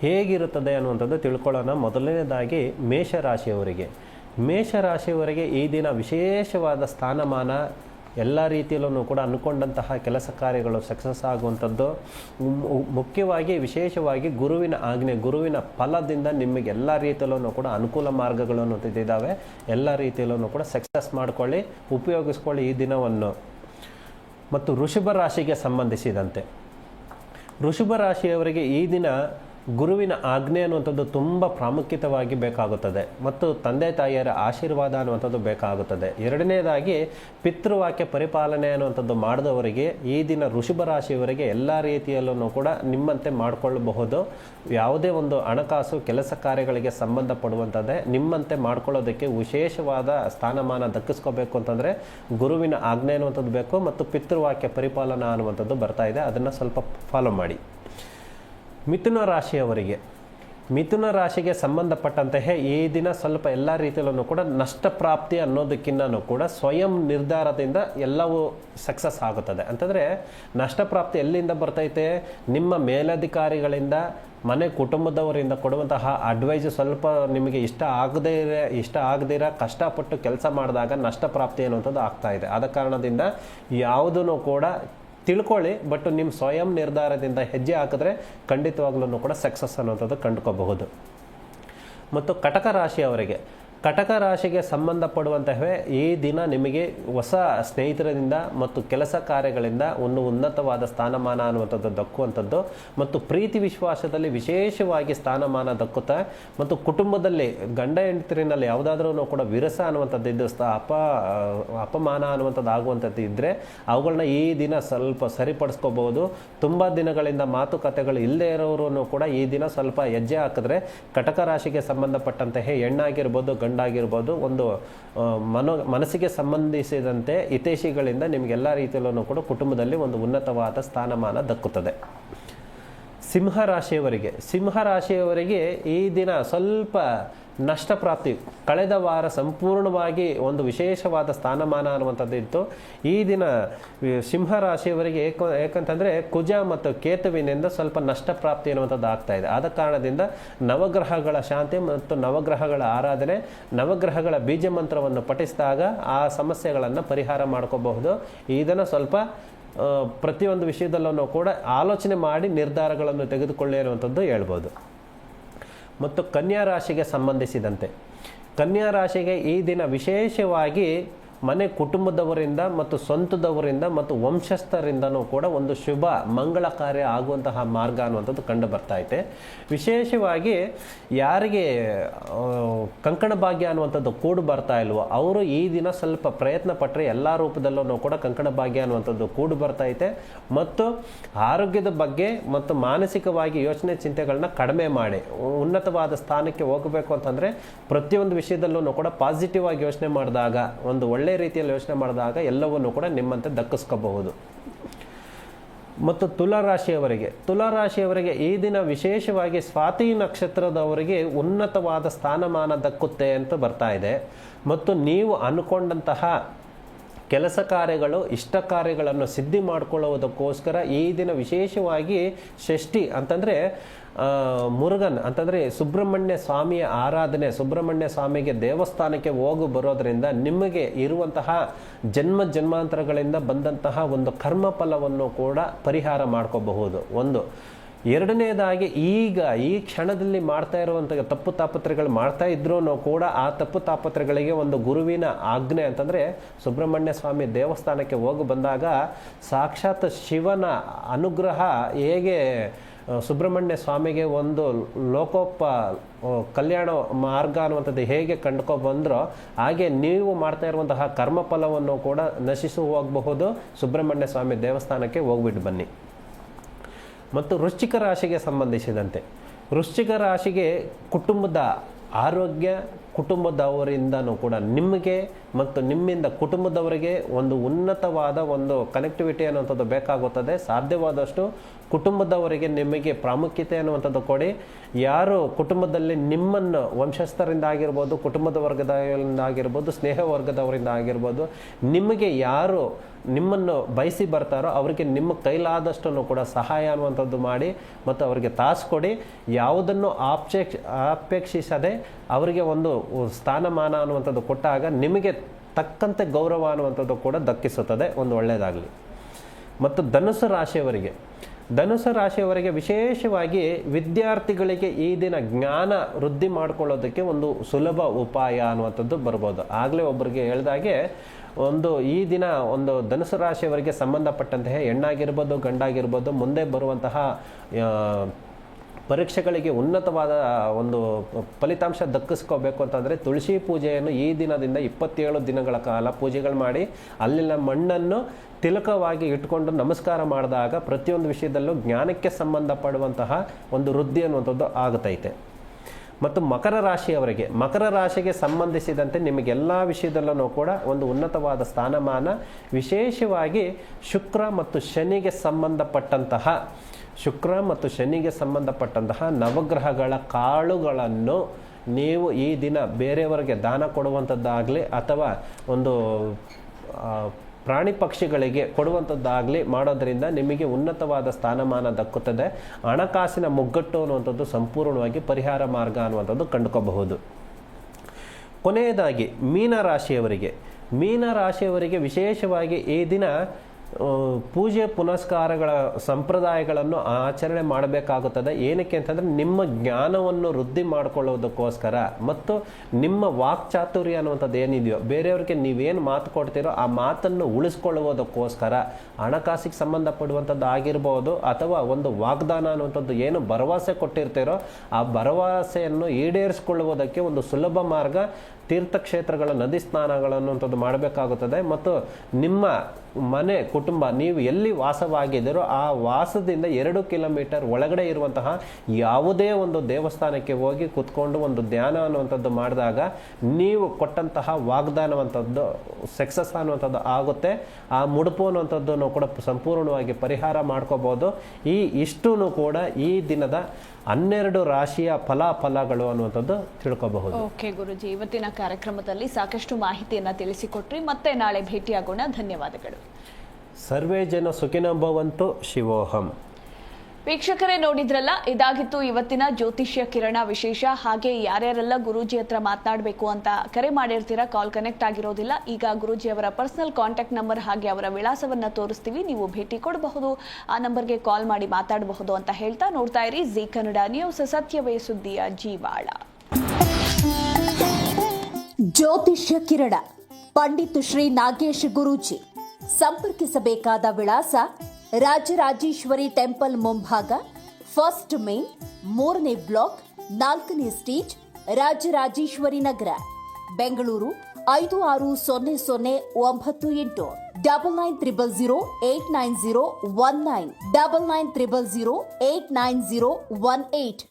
ಹೇಗಿರುತ್ತದೆ ಅನ್ನುವಂಥದ್ದು ತಿಳ್ಕೊಳ್ಳೋಣ. ಮೊದಲನೇದಾಗಿ ಮೇಷರಾಶಿಯವರಿಗೆ. ಮೇಷರಾಶಿಯವರಿಗೆ ಈ ದಿನ ವಿಶೇಷವಾದ ಸ್ಥಾನಮಾನ ಎಲ್ಲ ರೀತಿಯಲ್ಲೂ ಕೂಡ ಅಂದ್ಕೊಂಡಂತಹ ಕೆಲಸ ಕಾರ್ಯಗಳು ಸಕ್ಸಸ್ ಆಗುವಂಥದ್ದು. ಮುಖ್ಯವಾಗಿ, ವಿಶೇಷವಾಗಿ ಗುರುವಿನ ಆಜ್ಞೆ, ಗುರುವಿನ ಫಲದಿಂದ ನಿಮಗೆ ಎಲ್ಲ ರೀತಿಯಲ್ಲೂ ಕೂಡ ಅನುಕೂಲ ಮಾರ್ಗಗಳು ಇದ್ದಾವೆ ಎಲ್ಲ ರೀತಿಯಲ್ಲೂ ಕೂಡ ಸಕ್ಸಸ್ ಮಾಡ್ಕೊಳ್ಳಿ, ಉಪಯೋಗಿಸ್ಕೊಳ್ಳಿ ಈ ದಿನವನ್ನು. ಮತ್ತು ಋಷಭ ರಾಶಿಗೆ ಸಂಬಂಧಿಸಿದಂತೆ. ಋಷಭ ರಾಶಿಯವರಿಗೆ ಈ ದಿನ ಗುರುವಿನ ಆಜ್ಞೆ ಅನ್ನುವಂಥದ್ದು ತುಂಬ ಪ್ರಾಮುಖ್ಯತವಾಗಿ ಬೇಕಾಗುತ್ತದೆ. ಮತ್ತು ತಂದೆ ತಾಯಿಯರ ಆಶೀರ್ವಾದ ಅನ್ನುವಂಥದ್ದು ಬೇಕಾಗುತ್ತದೆ. ಎರಡನೇದಾಗಿ ಪಿತೃವಾಕ್ಯ ಪರಿಪಾಲನೆ ಅನ್ನುವಂಥದ್ದು ಮಾಡಿದವರಿಗೆ ಈ ದಿನ ವೃಷಭ ರಾಶಿಯವರಿಗೆ ಎಲ್ಲ ರೀತಿಯಲ್ಲೂ ಕೂಡ ನಿಮ್ಮಂತೆ ಮಾಡಿಕೊಳ್ಳಬಹುದು. ಯಾವುದೇ ಒಂದು ಹಣಕಾಸು, ಕೆಲಸ ಕಾರ್ಯಗಳಿಗೆ ಸಂಬಂಧಪಡುವಂಥದ್ದೇ ನಿಮ್ಮಂತೆ ಮಾಡ್ಕೊಳ್ಳೋದಕ್ಕೆ ವಿಶೇಷವಾದ ಸ್ಥಾನಮಾನ ದಕ್ಕಿಸ್ಕೋಬೇಕು ಅಂತಂದರೆ ಗುರುವಿನ ಆಜ್ಞೆ ಅನ್ನುವಂಥದ್ದು ಬೇಕು ಮತ್ತು ಪಿತೃವಾಕ್ಯ ಪರಿಪಾಲನಾ ಅನ್ನುವಂಥದ್ದು ಬರ್ತಾ ಇದೆ. ಅದನ್ನು ಸ್ವಲ್ಪ ಫಾಲೋ ಮಾಡಿ. ಮಿಥುನ ರಾಶಿಯವರಿಗೆ. ಮಿಥುನ ರಾಶಿಗೆ ಸಂಬಂಧಪಟ್ಟಂತಹ ಈ ದಿನ ಸ್ವಲ್ಪ ಎಲ್ಲ ರೀತಿಯಲ್ಲೂ ಕೂಡ ನಷ್ಟ ಪ್ರಾಪ್ತಿ ಅನ್ನೋದಕ್ಕಿಂತನೂ ಕೂಡ ಸ್ವಯಂ ನಿರ್ಧಾರದಿಂದ ಎಲ್ಲವೂ ಸಕ್ಸಸ್ ಆಗುತ್ತದೆ. ಅಂತಂದರೆ ನಷ್ಟ ಪ್ರಾಪ್ತಿ ಎಲ್ಲಿಂದ ಬರ್ತೈತೆ? ನಿಮ್ಮ ಮೇಲಧಿಕಾರಿಗಳಿಂದ, ಮನೆ ಕುಟುಂಬದವರಿಂದ ಕೊಡುವಂತಹ ಅಡ್ವೈಸ್ ಸ್ವಲ್ಪ ನಿಮಗೆ ಇಷ್ಟ ಆಗದೇ ಇಷ್ಟ ಆಗದಿರ, ಕಷ್ಟಪಟ್ಟು ಕೆಲಸ ಮಾಡಿದಾಗ ನಷ್ಟ ಪ್ರಾಪ್ತಿ ಅನ್ನುವಂಥದ್ದು ಆಗ್ತಾ ಇದೆ. ಆದ ಕಾರಣದಿಂದ ಯಾವುದನ್ನು ಕೂಡ ತಿಳ್ಕೊಳ್ಳಿ ಬಟ್ ನಿಮ್ಮ ಸ್ವಯಂ ನಿರ್ಧಾರದಿಂದ ಹೆಜ್ಜೆ ಹಾಕಿದ್ರೆ ಖಂಡಿತವಾಗ್ಲೂ ಕೂಡ ಸಕ್ಸಸ್ ಅನ್ನೋಂಥದ್ದು ಕಂಡುಕೋಬಹುದು. ಮತ್ತು ಕಟಕ ರಾಶಿಯವರಿಗೆ ಕಟಕ ರಾಶಿಗೆ ಸಂಬಂಧಪಡುವಂತಹವೇ ಈ ದಿನ ನಿಮಗೆ ಹೊಸ ಸ್ನೇಹಿತರಿಂದ ಮತ್ತು ಕೆಲಸ ಕಾರ್ಯಗಳಿಂದ ಒಂದು ಉನ್ನತವಾದ ಸ್ಥಾನಮಾನ ಅನ್ನುವಂಥದ್ದು ದಕ್ಕುವಂಥದ್ದು. ಮತ್ತು ಪ್ರೀತಿ ವಿಶ್ವಾಸದಲ್ಲಿ ವಿಶೇಷವಾಗಿ ಸ್ಥಾನಮಾನ ದಕ್ಕುತ್ತೆ. ಮತ್ತು ಕುಟುಂಬದಲ್ಲಿ ಗಂಡ ಹೆಂಡತಿರಿನಲ್ಲಿ ಯಾವುದಾದ್ರೂ ಕೂಡ ವಿರಸ ಅನ್ನುವಂಥದ್ದು ಇದ್ದು ಅಪ ಅಪಮಾನ ಅನ್ನುವಂಥದ್ದು ಆಗುವಂಥದ್ದು ಇದ್ದರೆ ಅವುಗಳನ್ನ ಈ ದಿನ ಸ್ವಲ್ಪ ಸರಿಪಡಿಸ್ಕೋಬಹುದು ತುಂಬ ದಿನಗಳಿಂದ ಮಾತುಕತೆಗಳು ಇಲ್ಲದೆ ಇರೋರು ಕೂಡ ಈ ದಿನ ಸ್ವಲ್ಪ ಹೆಜ್ಜೆ ಹಾಕಿದ್ರೆ ಕಟಕ ರಾಶಿಗೆ ಸಂಬಂಧಪಟ್ಟಂತಹ ಹೆಣ್ಣಾಗಿರ್ಬೋದು ಗಂಡಾಗಿರ್ಬೋದು, ಒಂದು ಮನೋ, ಮನಸ್ಸಿಗೆ ಸಂಬಂಧಿಸಿದಂತೆ ಹಿತೈಷಿಗಳಿಂದ ನಿಮಗೆಲ್ಲ ರೀತಿಯಲ್ಲೂ ಕೂಡ ಕುಟುಂಬದಲ್ಲಿ ಒಂದು ಉನ್ನತವಾದ ಸ್ಥಾನಮಾನ ದಕ್ಕುತ್ತದೆ. ಸಿಂಹ ರಾಶಿಯವರಿಗೆ ಸಿಂಹ ರಾಶಿಯವರಿಗೆ ಈ ದಿನ ಸ್ವಲ್ಪ ನಷ್ಟ ಪ್ರಾಪ್ತಿ ಕಳೆದ ವಾರ ಸಂಪೂರ್ಣವಾಗಿ ಒಂದು ವಿಶೇಷವಾದ ಸ್ಥಾನಮಾನ ಅನ್ನುವಂಥದ್ದು ಇತ್ತು. ಈ ದಿನ ಸಿಂಹರಾಶಿಯವರಿಗೆ ಸಿಂಹ ರಾಶಿಯವರಿಗೆ ಏಕ, ಏಕಂತಂದರೆ ಕುಜ ಮತ್ತು ಕೇತುವಿನಿಂದ ಸ್ವಲ್ಪ ನಷ್ಟ ಪ್ರಾಪ್ತಿ ಅನ್ನುವಂಥದ್ದು ಆಗ್ತಾ ಇದೆ. ಆದ ಕಾರಣದಿಂದ ನವಗ್ರಹಗಳ ಶಾಂತಿ ಮತ್ತು ನವಗ್ರಹಗಳ ಆರಾಧನೆ, ನವಗ್ರಹಗಳ ಬೀಜ ಮಂತ್ರವನ್ನು ಪಠಿಸಿದಾಗ ಆ ಸಮಸ್ಯೆಗಳನ್ನು ಪರಿಹಾರ ಮಾಡ್ಕೋಬಹುದು. ಇದನ್ನು ಸ್ವಲ್ಪ ಪ್ರತಿಯೊಂದು ವಿಷಯದಲ್ಲೂ ಕೂಡ ಆಲೋಚನೆ ಮಾಡಿ ನಿರ್ಧಾರಗಳನ್ನು ತೆಗೆದುಕೊಳ್ಳಿ ಅನ್ನುವಂಥದ್ದು ಹೇಳ್ಬೋದು. ಮತ್ತು ಕನ್ಯಾ ರಾಶಿಗೆ ಸಂಬಂಧಿಸಿದಂತೆ. ಕನ್ಯಾ ರಾಶಿಗೆ ಈ ದಿನ ವಿಶೇಷವಾಗಿ ಮನೆ ಕುಟುಂಬದವರಿಂದ ಮತ್ತು ಸ್ವಂತದವರಿಂದ ಮತ್ತು ವಂಶಸ್ಥರಿಂದನೂ ಕೂಡ ಒಂದು ಶುಭ, ಮಂಗಳ ಕಾರ್ಯ ಆಗುವಂತಹ ಮಾರ್ಗ ಅನ್ನುವಂಥದ್ದು ಕಂಡು ಬರ್ತಾ ಐತೆ. ವಿಶೇಷವಾಗಿ ಯಾರಿಗೆ ಕಂಕಣ ಭಾಗ್ಯ ಅನ್ನುವಂಥದ್ದು ಕೂಡು ಬರ್ತಾ ಇಲ್ವೋ, ಅವರು ಈ ದಿನ ಸ್ವಲ್ಪ ಪ್ರಯತ್ನ ಪಟ್ಟರೆ ಎಲ್ಲ ರೂಪದಲ್ಲೂ ಕೂಡ ಕಂಕಣ ಭಾಗ್ಯ ಅನ್ನುವಂಥದ್ದು ಕೂಡು ಬರ್ತಾ ಐತೆ. ಮತ್ತು ಆರೋಗ್ಯದ ಬಗ್ಗೆ ಮತ್ತು ಮಾನಸಿಕವಾಗಿ ಯೋಚನೆ ಚಿಂತೆಗಳನ್ನ ಕಡಿಮೆ ಮಾಡಿ. ಉನ್ನತವಾದ ಸ್ಥಾನಕ್ಕೆ ಹೋಗಬೇಕು ಅಂತಂದರೆ ಪ್ರತಿಯೊಂದು ವಿಷಯದಲ್ಲೂ ಕೂಡ ಪಾಸಿಟಿವ್ ಆಗಿ ಯೋಚನೆ ಮಾಡಿದಾಗ ಒಂದು ಒಳ್ಳೆ ರೀತಿಯಲ್ಲಿ ಯೋಚನೆ ಮಾಡಿದಾಗ ಎಲ್ಲವನ್ನು ಕೂಡ ನಿಮ್ಮಂತೆ ದಕ್ಕಿಸ್ಕೋಬಹುದು. ಮತ್ತು ತುಲಾರಾಶಿಯವರಿಗೆ ತುಲಾರಾಶಿಯವರಿಗೆ ಈ ದಿನ ವಿಶೇಷವಾಗಿ ಸ್ವಾತಿ ನಕ್ಷತ್ರದವರಿಗೆ ಉನ್ನತವಾದ ಸ್ಥಾನಮಾನ ದಕ್ಕುತ್ತೆ ಅಂತ ಬರ್ತಾ ಇದೆ. ಮತ್ತು ನೀವು ಅನ್ಕೊಂಡಂತಹ ಕೆಲಸ ಕಾರ್ಯಗಳು, ಇಷ್ಟ ಕಾರ್ಯಗಳನ್ನು ಸಿದ್ಧಿ ಮಾಡಿಕೊಳ್ಳುವುದಕ್ಕೋಸ್ಕರ ಈ ದಿನ ವಿಶೇಷವಾಗಿ ಷಷ್ಠಿ ಅಂತಂದರೆ ಮುರುಗನ್, ಅಂತಂದರೆ ಸುಬ್ರಹ್ಮಣ್ಯ ಸ್ವಾಮಿಯ ಆರಾಧನೆ, ಸುಬ್ರಹ್ಮಣ್ಯ ಸ್ವಾಮಿಗೆ ದೇವಸ್ಥಾನಕ್ಕೆ ಹೋಗು ಬರೋದರಿಂದ ನಿಮಗೆ ಇರುವಂತಹ ಜನ್ಮ ಜನ್ಮಾಂತರಗಳಿಂದ ಬಂದಂತಹ ಒಂದು ಕರ್ಮ ಫಲವನ್ನು ಕೂಡ ಪರಿಹಾರ ಮಾಡ್ಕೋಬಹುದು. ಒಂದು. ಎರಡನೇದಾಗಿ ಈಗ ಈ ಕ್ಷಣದಲ್ಲಿ ಮಾಡ್ತಾ ಇರುವಂಥ ತಪ್ಪು ತಾಪತ್ರೆಗಳು ಮಾಡ್ತಾ ಇದ್ರೂ ಕೂಡ ಆ ತಪ್ಪು ತಾಪತ್ರೆಗಳಿಗೆ ಒಂದು ಗುರುವಿನ ಆಜ್ಞೆ, ಅಂತಂದರೆ ಸುಬ್ರಹ್ಮಣ್ಯ ಸ್ವಾಮಿ ದೇವಸ್ಥಾನಕ್ಕೆ ಹೋಗಿ ಬಂದಾಗ ಸಾಕ್ಷಾತ್ ಶಿವನ ಅನುಗ್ರಹ ಹೇಗೆ ಸುಬ್ರಹ್ಮಣ್ಯ ಸ್ವಾಮಿಗೆ ಒಂದು ಲೋಕೋಪ ಕಲ್ಯಾಣ ಮಾರ್ಗ ಅನ್ನುವಂಥದ್ದು ಹೇಗೆ ಕಂಡ್ಕೊ ಬಂದ್ರೋ ಹಾಗೆ ನೀವು ಮಾಡ್ತಾ ಇರುವಂತಹ ಕರ್ಮಫಲವನ್ನು ಕೂಡ ನಶಿಸು ಹೋಗಬಹುದು. ಸುಬ್ರಹ್ಮಣ್ಯ ಸ್ವಾಮಿ ದೇವಸ್ಥಾನಕ್ಕೆ ಹೋಗ್ಬಿಟ್ಟು ಬನ್ನಿ. ಮತ್ತು ವೃಶ್ಚಿಕ ರಾಶಿಗೆ ಸಂಬಂಧಿಸಿದಂತೆ, ವೃಶ್ಚಿಕ ರಾಶಿಗೆ ಕುಟುಂಬದ ಆರೋಗ್ಯ ಕುಟುಂಬದವರಿಂದನೂ ಕೂಡ ನಿಮಗೆ ಮತ್ತು ನಿಮ್ಮಿಂದ ಕುಟುಂಬದವರಿಗೆ ಒಂದು ಉನ್ನತವಾದ ಒಂದು ಕನೆಕ್ಟಿವಿಟಿ ಅನ್ನುವಂಥದ್ದು ಬೇಕಾಗುತ್ತದೆ. ಸಾಧ್ಯವಾದಷ್ಟು ಕುಟುಂಬದವರಿಗೆ ನಿಮಗೆ ಪ್ರಾಮುಖ್ಯತೆ ಅನ್ನುವಂಥದ್ದು ಕೊಡಿ. ಯಾರು ಕುಟುಂಬದಲ್ಲಿ ನಿಮ್ಮನ್ನು ವಂಶಸ್ಥರಿಂದ ಆಗಿರ್ಬೋದು ಕುಟುಂಬದ ವರ್ಗದಿಂದ ಆಗಿರ್ಬೋದು ಸ್ನೇಹ ವರ್ಗದವರಿಂದ ಆಗಿರ್ಬೋದು ನಿಮಗೆ ಯಾರು ನಿಮ್ಮನ್ನು ಬಯಸಿ ಬರ್ತಾರೋ ಅವರಿಗೆ ನಿಮ್ಮ ಕೈಲಾದಷ್ಟನ್ನು ಕೂಡ ಸಹಾಯ ಅನ್ನುವಂಥದ್ದು ಮಾಡಿ ಮತ್ತು ಅವರಿಗೆ ತಾಸು ಕೊಡಿ. ಯಾವುದನ್ನು ಆಪೇಕ್ಷ ಅಪೇಕ್ಷಿಸದೆ ಅವರಿಗೆ ಒಂದು ಸ್ಥಾನಮಾನ ಅನ್ನುವಂಥದ್ದು ಕೊಟ್ಟಾಗ ನಿಮಗೆ ತಕ್ಕಂತೆ ಗೌರವ ಅನ್ನುವಂಥದ್ದು ಕೂಡ ದಕ್ಕಿಸುತ್ತದೆ, ಒಂದು ಒಳ್ಳೆಯದಾಗಲಿ ಮತ್ತು ಧನುಸು ರಾಶಿಯವರಿಗೆ ಧನುಸು ರಾಶಿಯವರಿಗೆ ವಿಶೇಷವಾಗಿ ವಿದ್ಯಾರ್ಥಿಗಳಿಗೆ ಈ ದಿನ ಜ್ಞಾನ ವೃದ್ಧಿ ಮಾಡ್ಕೊಳ್ಳೋದಕ್ಕೆ ಒಂದು ಸುಲಭ ಉಪಾಯ ಅನ್ನುವಂಥದ್ದು ಬರ್ಬೋದು. ಆಗಲೇ ಒಬ್ಬರಿಗೆ ಹೇಳ್ದಾಗೆ, ಒಂದು ಈ ದಿನ ಒಂದು ಧನುಸು ರಾಶಿಯವರಿಗೆ ಸಂಬಂಧಪಟ್ಟಂತಹ ಹೆಣ್ಣಾಗಿರ್ಬೋದು, ಗಂಡಾಗಿರ್ಬೋದು, ಮುಂದೆ ಬರುವಂತಹ ಪರೀಕ್ಷೆಗಳಿಗೆ ಉನ್ನತವಾದ ಒಂದು ಫಲಿತಾಂಶ ದಕ್ಕಿಸ್ಕೋಬೇಕು ಅಂತಂದರೆ ತುಳಸಿ ಪೂಜೆಯನ್ನು ಈ ದಿನದಿಂದ ಇಪ್ಪತ್ತೇಳು ದಿನಗಳ ಕಾಲ ಪೂಜೆಗಳು ಮಾಡಿ, ಅಲ್ಲಿನ ಮಣ್ಣನ್ನು ತಿಲಕವಾಗಿ ಇಟ್ಕೊಂಡು ನಮಸ್ಕಾರ ಮಾಡಿದಾಗ ಪ್ರತಿಯೊಂದು ವಿಷಯದಲ್ಲೂ ಜ್ಞಾನಕ್ಕೆ ಸಂಬಂಧಪಡುವಂತಹ ಒಂದು ವೃದ್ಧಿ ಅನ್ನುವಂಥದ್ದು ಆಗತೈತೆ. ಮತ್ತು ಮಕರ ರಾಶಿಯವರಿಗೆ, ಮಕರ ರಾಶಿಗೆ ಸಂಬಂಧಿಸಿದಂತೆ ನಿಮಗೆಲ್ಲ ವಿಷಯದಲ್ಲೂ ಕೂಡ ಒಂದು ಉನ್ನತವಾದ ಸ್ಥಾನಮಾನ, ವಿಶೇಷವಾಗಿ ಶುಕ್ರ ಮತ್ತು ಶನಿಗೆ ಸಂಬಂಧಪಟ್ಟಂತಹ ಶುಕ್ರ ಮತ್ತು ಶನಿಗೆ ಸಂಬಂಧಪಟ್ಟಂತಹ ನವಗ್ರಹಗಳ ಕಾಳುಗಳನ್ನು ನೀವು ಈ ದಿನ ಬೇರೆಯವರಿಗೆ ದಾನ ಕೊಡುವಂಥದ್ದಾಗಲಿ ಅಥವಾ ಒಂದು ಪ್ರಾಣಿ ಪಕ್ಷಿಗಳಿಗೆ ಕೊಡುವಂಥದ್ದಾಗಲಿ ಮಾಡೋದರಿಂದ ನಿಮಗೆ ಉನ್ನತವಾದ ಸ್ಥಾನಮಾನ ದಕ್ಕುತ್ತದೆ. ಹಣಕಾಸಿನ ಮುಗ್ಗಟ್ಟು ಅನ್ನುವಂಥದ್ದು ಸಂಪೂರ್ಣವಾಗಿ ಪರಿಹಾರ ಮಾರ್ಗ ಅನ್ನುವಂಥದ್ದು ಕಂಡುಕೋಬಹುದು. ಕೊನೆಯದಾಗಿ ಮೀನ ರಾಶಿಯವರಿಗೆ ಮೀನ ರಾಶಿಯವರಿಗೆ ವಿಶೇಷವಾಗಿ ಈ ದಿನ ಪೂಜೆ ಪುನಸ್ಕಾರಗಳ ಸಂಪ್ರದಾಯಗಳನ್ನು ಆಚರಣೆ ಮಾಡಬೇಕಾಗುತ್ತದೆ. ಏನಕ್ಕೆ ಅಂತಂದರೆ ನಿಮ್ಮ ಜ್ಞಾನವನ್ನು ವೃದ್ಧಿ ಮಾಡಿಕೊಳ್ಳೋದಕ್ಕೋಸ್ಕರ ಮತ್ತು ನಿಮ್ಮ ವಾಕ್ಚಾತುರ್ಯ ಅನ್ನುವಂಥದ್ದು ಏನಿದೆಯೋ, ಬೇರೆಯವ್ರಿಗೆ ನೀವೇನು ಮಾತು ಕೊಡ್ತೀರೋ ಆ ಮಾತನ್ನು ಉಳಿಸ್ಕೊಳ್ಳುವುದಕ್ಕೋಸ್ಕರ ಹಣಕಾಸಿಗೆ ಸಂಬಂಧಪಡುವಂಥದ್ದು ಆಗಿರ್ಬೋದು ಅಥವಾ ಒಂದು ವಾಗ್ದಾನ ಅನ್ನುವಂಥದ್ದು ಏನು ಭರವಸೆ ಕೊಟ್ಟಿರ್ತೀರೋ ಆ ಭರವಸೆಯನ್ನು ಈಡೇರಿಸಿಕೊಳ್ಳುವುದಕ್ಕೆ ಒಂದು ಸುಲಭ ಮಾರ್ಗ ತೀರ್ಥಕ್ಷೇತ್ರಗಳ ನದಿ ಸ್ನಾನಗಳನ್ನುವಂಥದ್ದು ಮಾಡಬೇಕಾಗುತ್ತದೆ. ಮತ್ತು ನಿಮ್ಮ ಮನೆ, ಕುಟುಂಬ, ನೀವು ಎಲ್ಲಿ ವಾಸವಾಗಿದ್ದೀರೋ ಆ ವಾಸದಿಂದ ಎರಡು ಕಿಲೋಮೀಟರ್ ಒಳಗಡೆ ಇರುವಂತಹ ಯಾವುದೇ ಒಂದು ದೇವಸ್ಥಾನಕ್ಕೆ ಹೋಗಿ ಕುತ್ಕೊಂಡು ಒಂದು ಧ್ಯಾನ ಅನ್ನುವಂಥದ್ದು ಮಾಡಿದಾಗ ನೀವು ಕೊಟ್ಟಂತಹ ವಾಗ್ದಾನವಂಥದ್ದು ಸಕ್ಸಸ್ ಅನ್ನುವಂಥದ್ದು ಆಗುತ್ತೆ. ಆ ಮುಡುಪು ಅನ್ನುವಂಥದ್ದನ್ನು ಕೂಡ ಸಂಪೂರ್ಣವಾಗಿ ಪರಿಹಾರ ಮಾಡ್ಕೋಬೋದು. ಈ ಇಷ್ಟೂ ಕೂಡ ಈ ದಿನದ ಹನ್ನೆರಡು ರಾಶಿಯ ಫಲಾಫಲಗಳು ಅನ್ನುವಂಥದ್ದು ತಿಳ್ಕೋಬಹುದು. ಓಕೆ ಗುರುಜಿ ಇವತ್ತಿನ ಕಾರ್ಯಕ್ರಮದಲ್ಲಿ ಸಾಕಷ್ಟು ಮಾಹಿತಿಯನ್ನು ತಿಳಿಸಿಕೊಟ್ರಿ. ಮತ್ತೆ ನಾಳೆ ಭೇಟಿಯಾಗೋಣ. ಧನ್ಯವಾದಗಳು. ಸರ್ವೇ ಜನ ಸುಖಿನಂಬವಂತು ಶಿವೋಹಂ. ವೀಕ್ಷಕರೇ ನೋಡಿದ್ರಲ್ಲ, ಇದಾಗಿತ್ತು ಇವತ್ತಿನ ಜ್ಯೋತಿಷ್ಯ ಕಿರಣ ವಿಶೇಷ. ಹಾಗೆ ಯಾರ್ಯಾರೆಲ್ಲ ಗುರೂಜಿ ಹತ್ರ ಮಾತನಾಡಬೇಕು ಅಂತ ಕರೆ ಮಾಡಿರ್ತೀರಾ, ಕಾಲ್ ಕನೆಕ್ಟ್ ಆಗಿರೋದಿಲ್ಲ. ಈಗ ಗುರೂಜಿ ಅವರ ಪರ್ಸನಲ್ ಕಾಂಟ್ಯಾಕ್ಟ್ ನಂಬರ್ ಹಾಗೆ ಅವರ ವಿಳಾಸವನ್ನ ತೋರಿಸ್ತೀವಿ. ನೀವು ಭೇಟಿ ಕೊಡಬಹುದು. ಆ ನಂಬರ್ಗೆ ಕಾಲ್ ಮಾಡಿ ಮಾತಾಡಬಹುದು ಅಂತ ಹೇಳ್ತಾ ನೋಡ್ತಾ ಇರಿ. ಜಿ ಕನ್ನಡ ನ್ಯೂಸ್, ಸತ್ಯವೇ ಸುದ್ದಿಯ ಜೀವಾಳ. ಜ್ಯೋತಿಷ್ಯ ಕಿರಣ, ಪಂಡಿತ್ ಶ್ರೀ ನಾಗೇಶ್ ಗುರೂಜಿ. ಸಂಪರ್ಕಿಸಬೇಕಾದ ವಿಳಾಸ ರಾಜರಾಜೇಶ್ವರಿ ಟೆಂಪಲ್ ಮುಂಭಾಗ ಫಸ್ಟ್ ಮೇನ್ ಮೂರನೇ ಬ್ಲಾಕ್ ನಾಲ್ಕನೇ ಸ್ಟೇಜ್ ರಾಜರಾಜೇಶ್ವರಿ ನಗರ. ಬೆಂಗಳೂರು ಐದು ಆರು ಸೊನ್ನೆ ಸೊನ್ನೆ ಒಂಬತ್ತು ಎಂಟು double nine triple zero eight nine zero one nine double nine triple zero eight nine zero one eight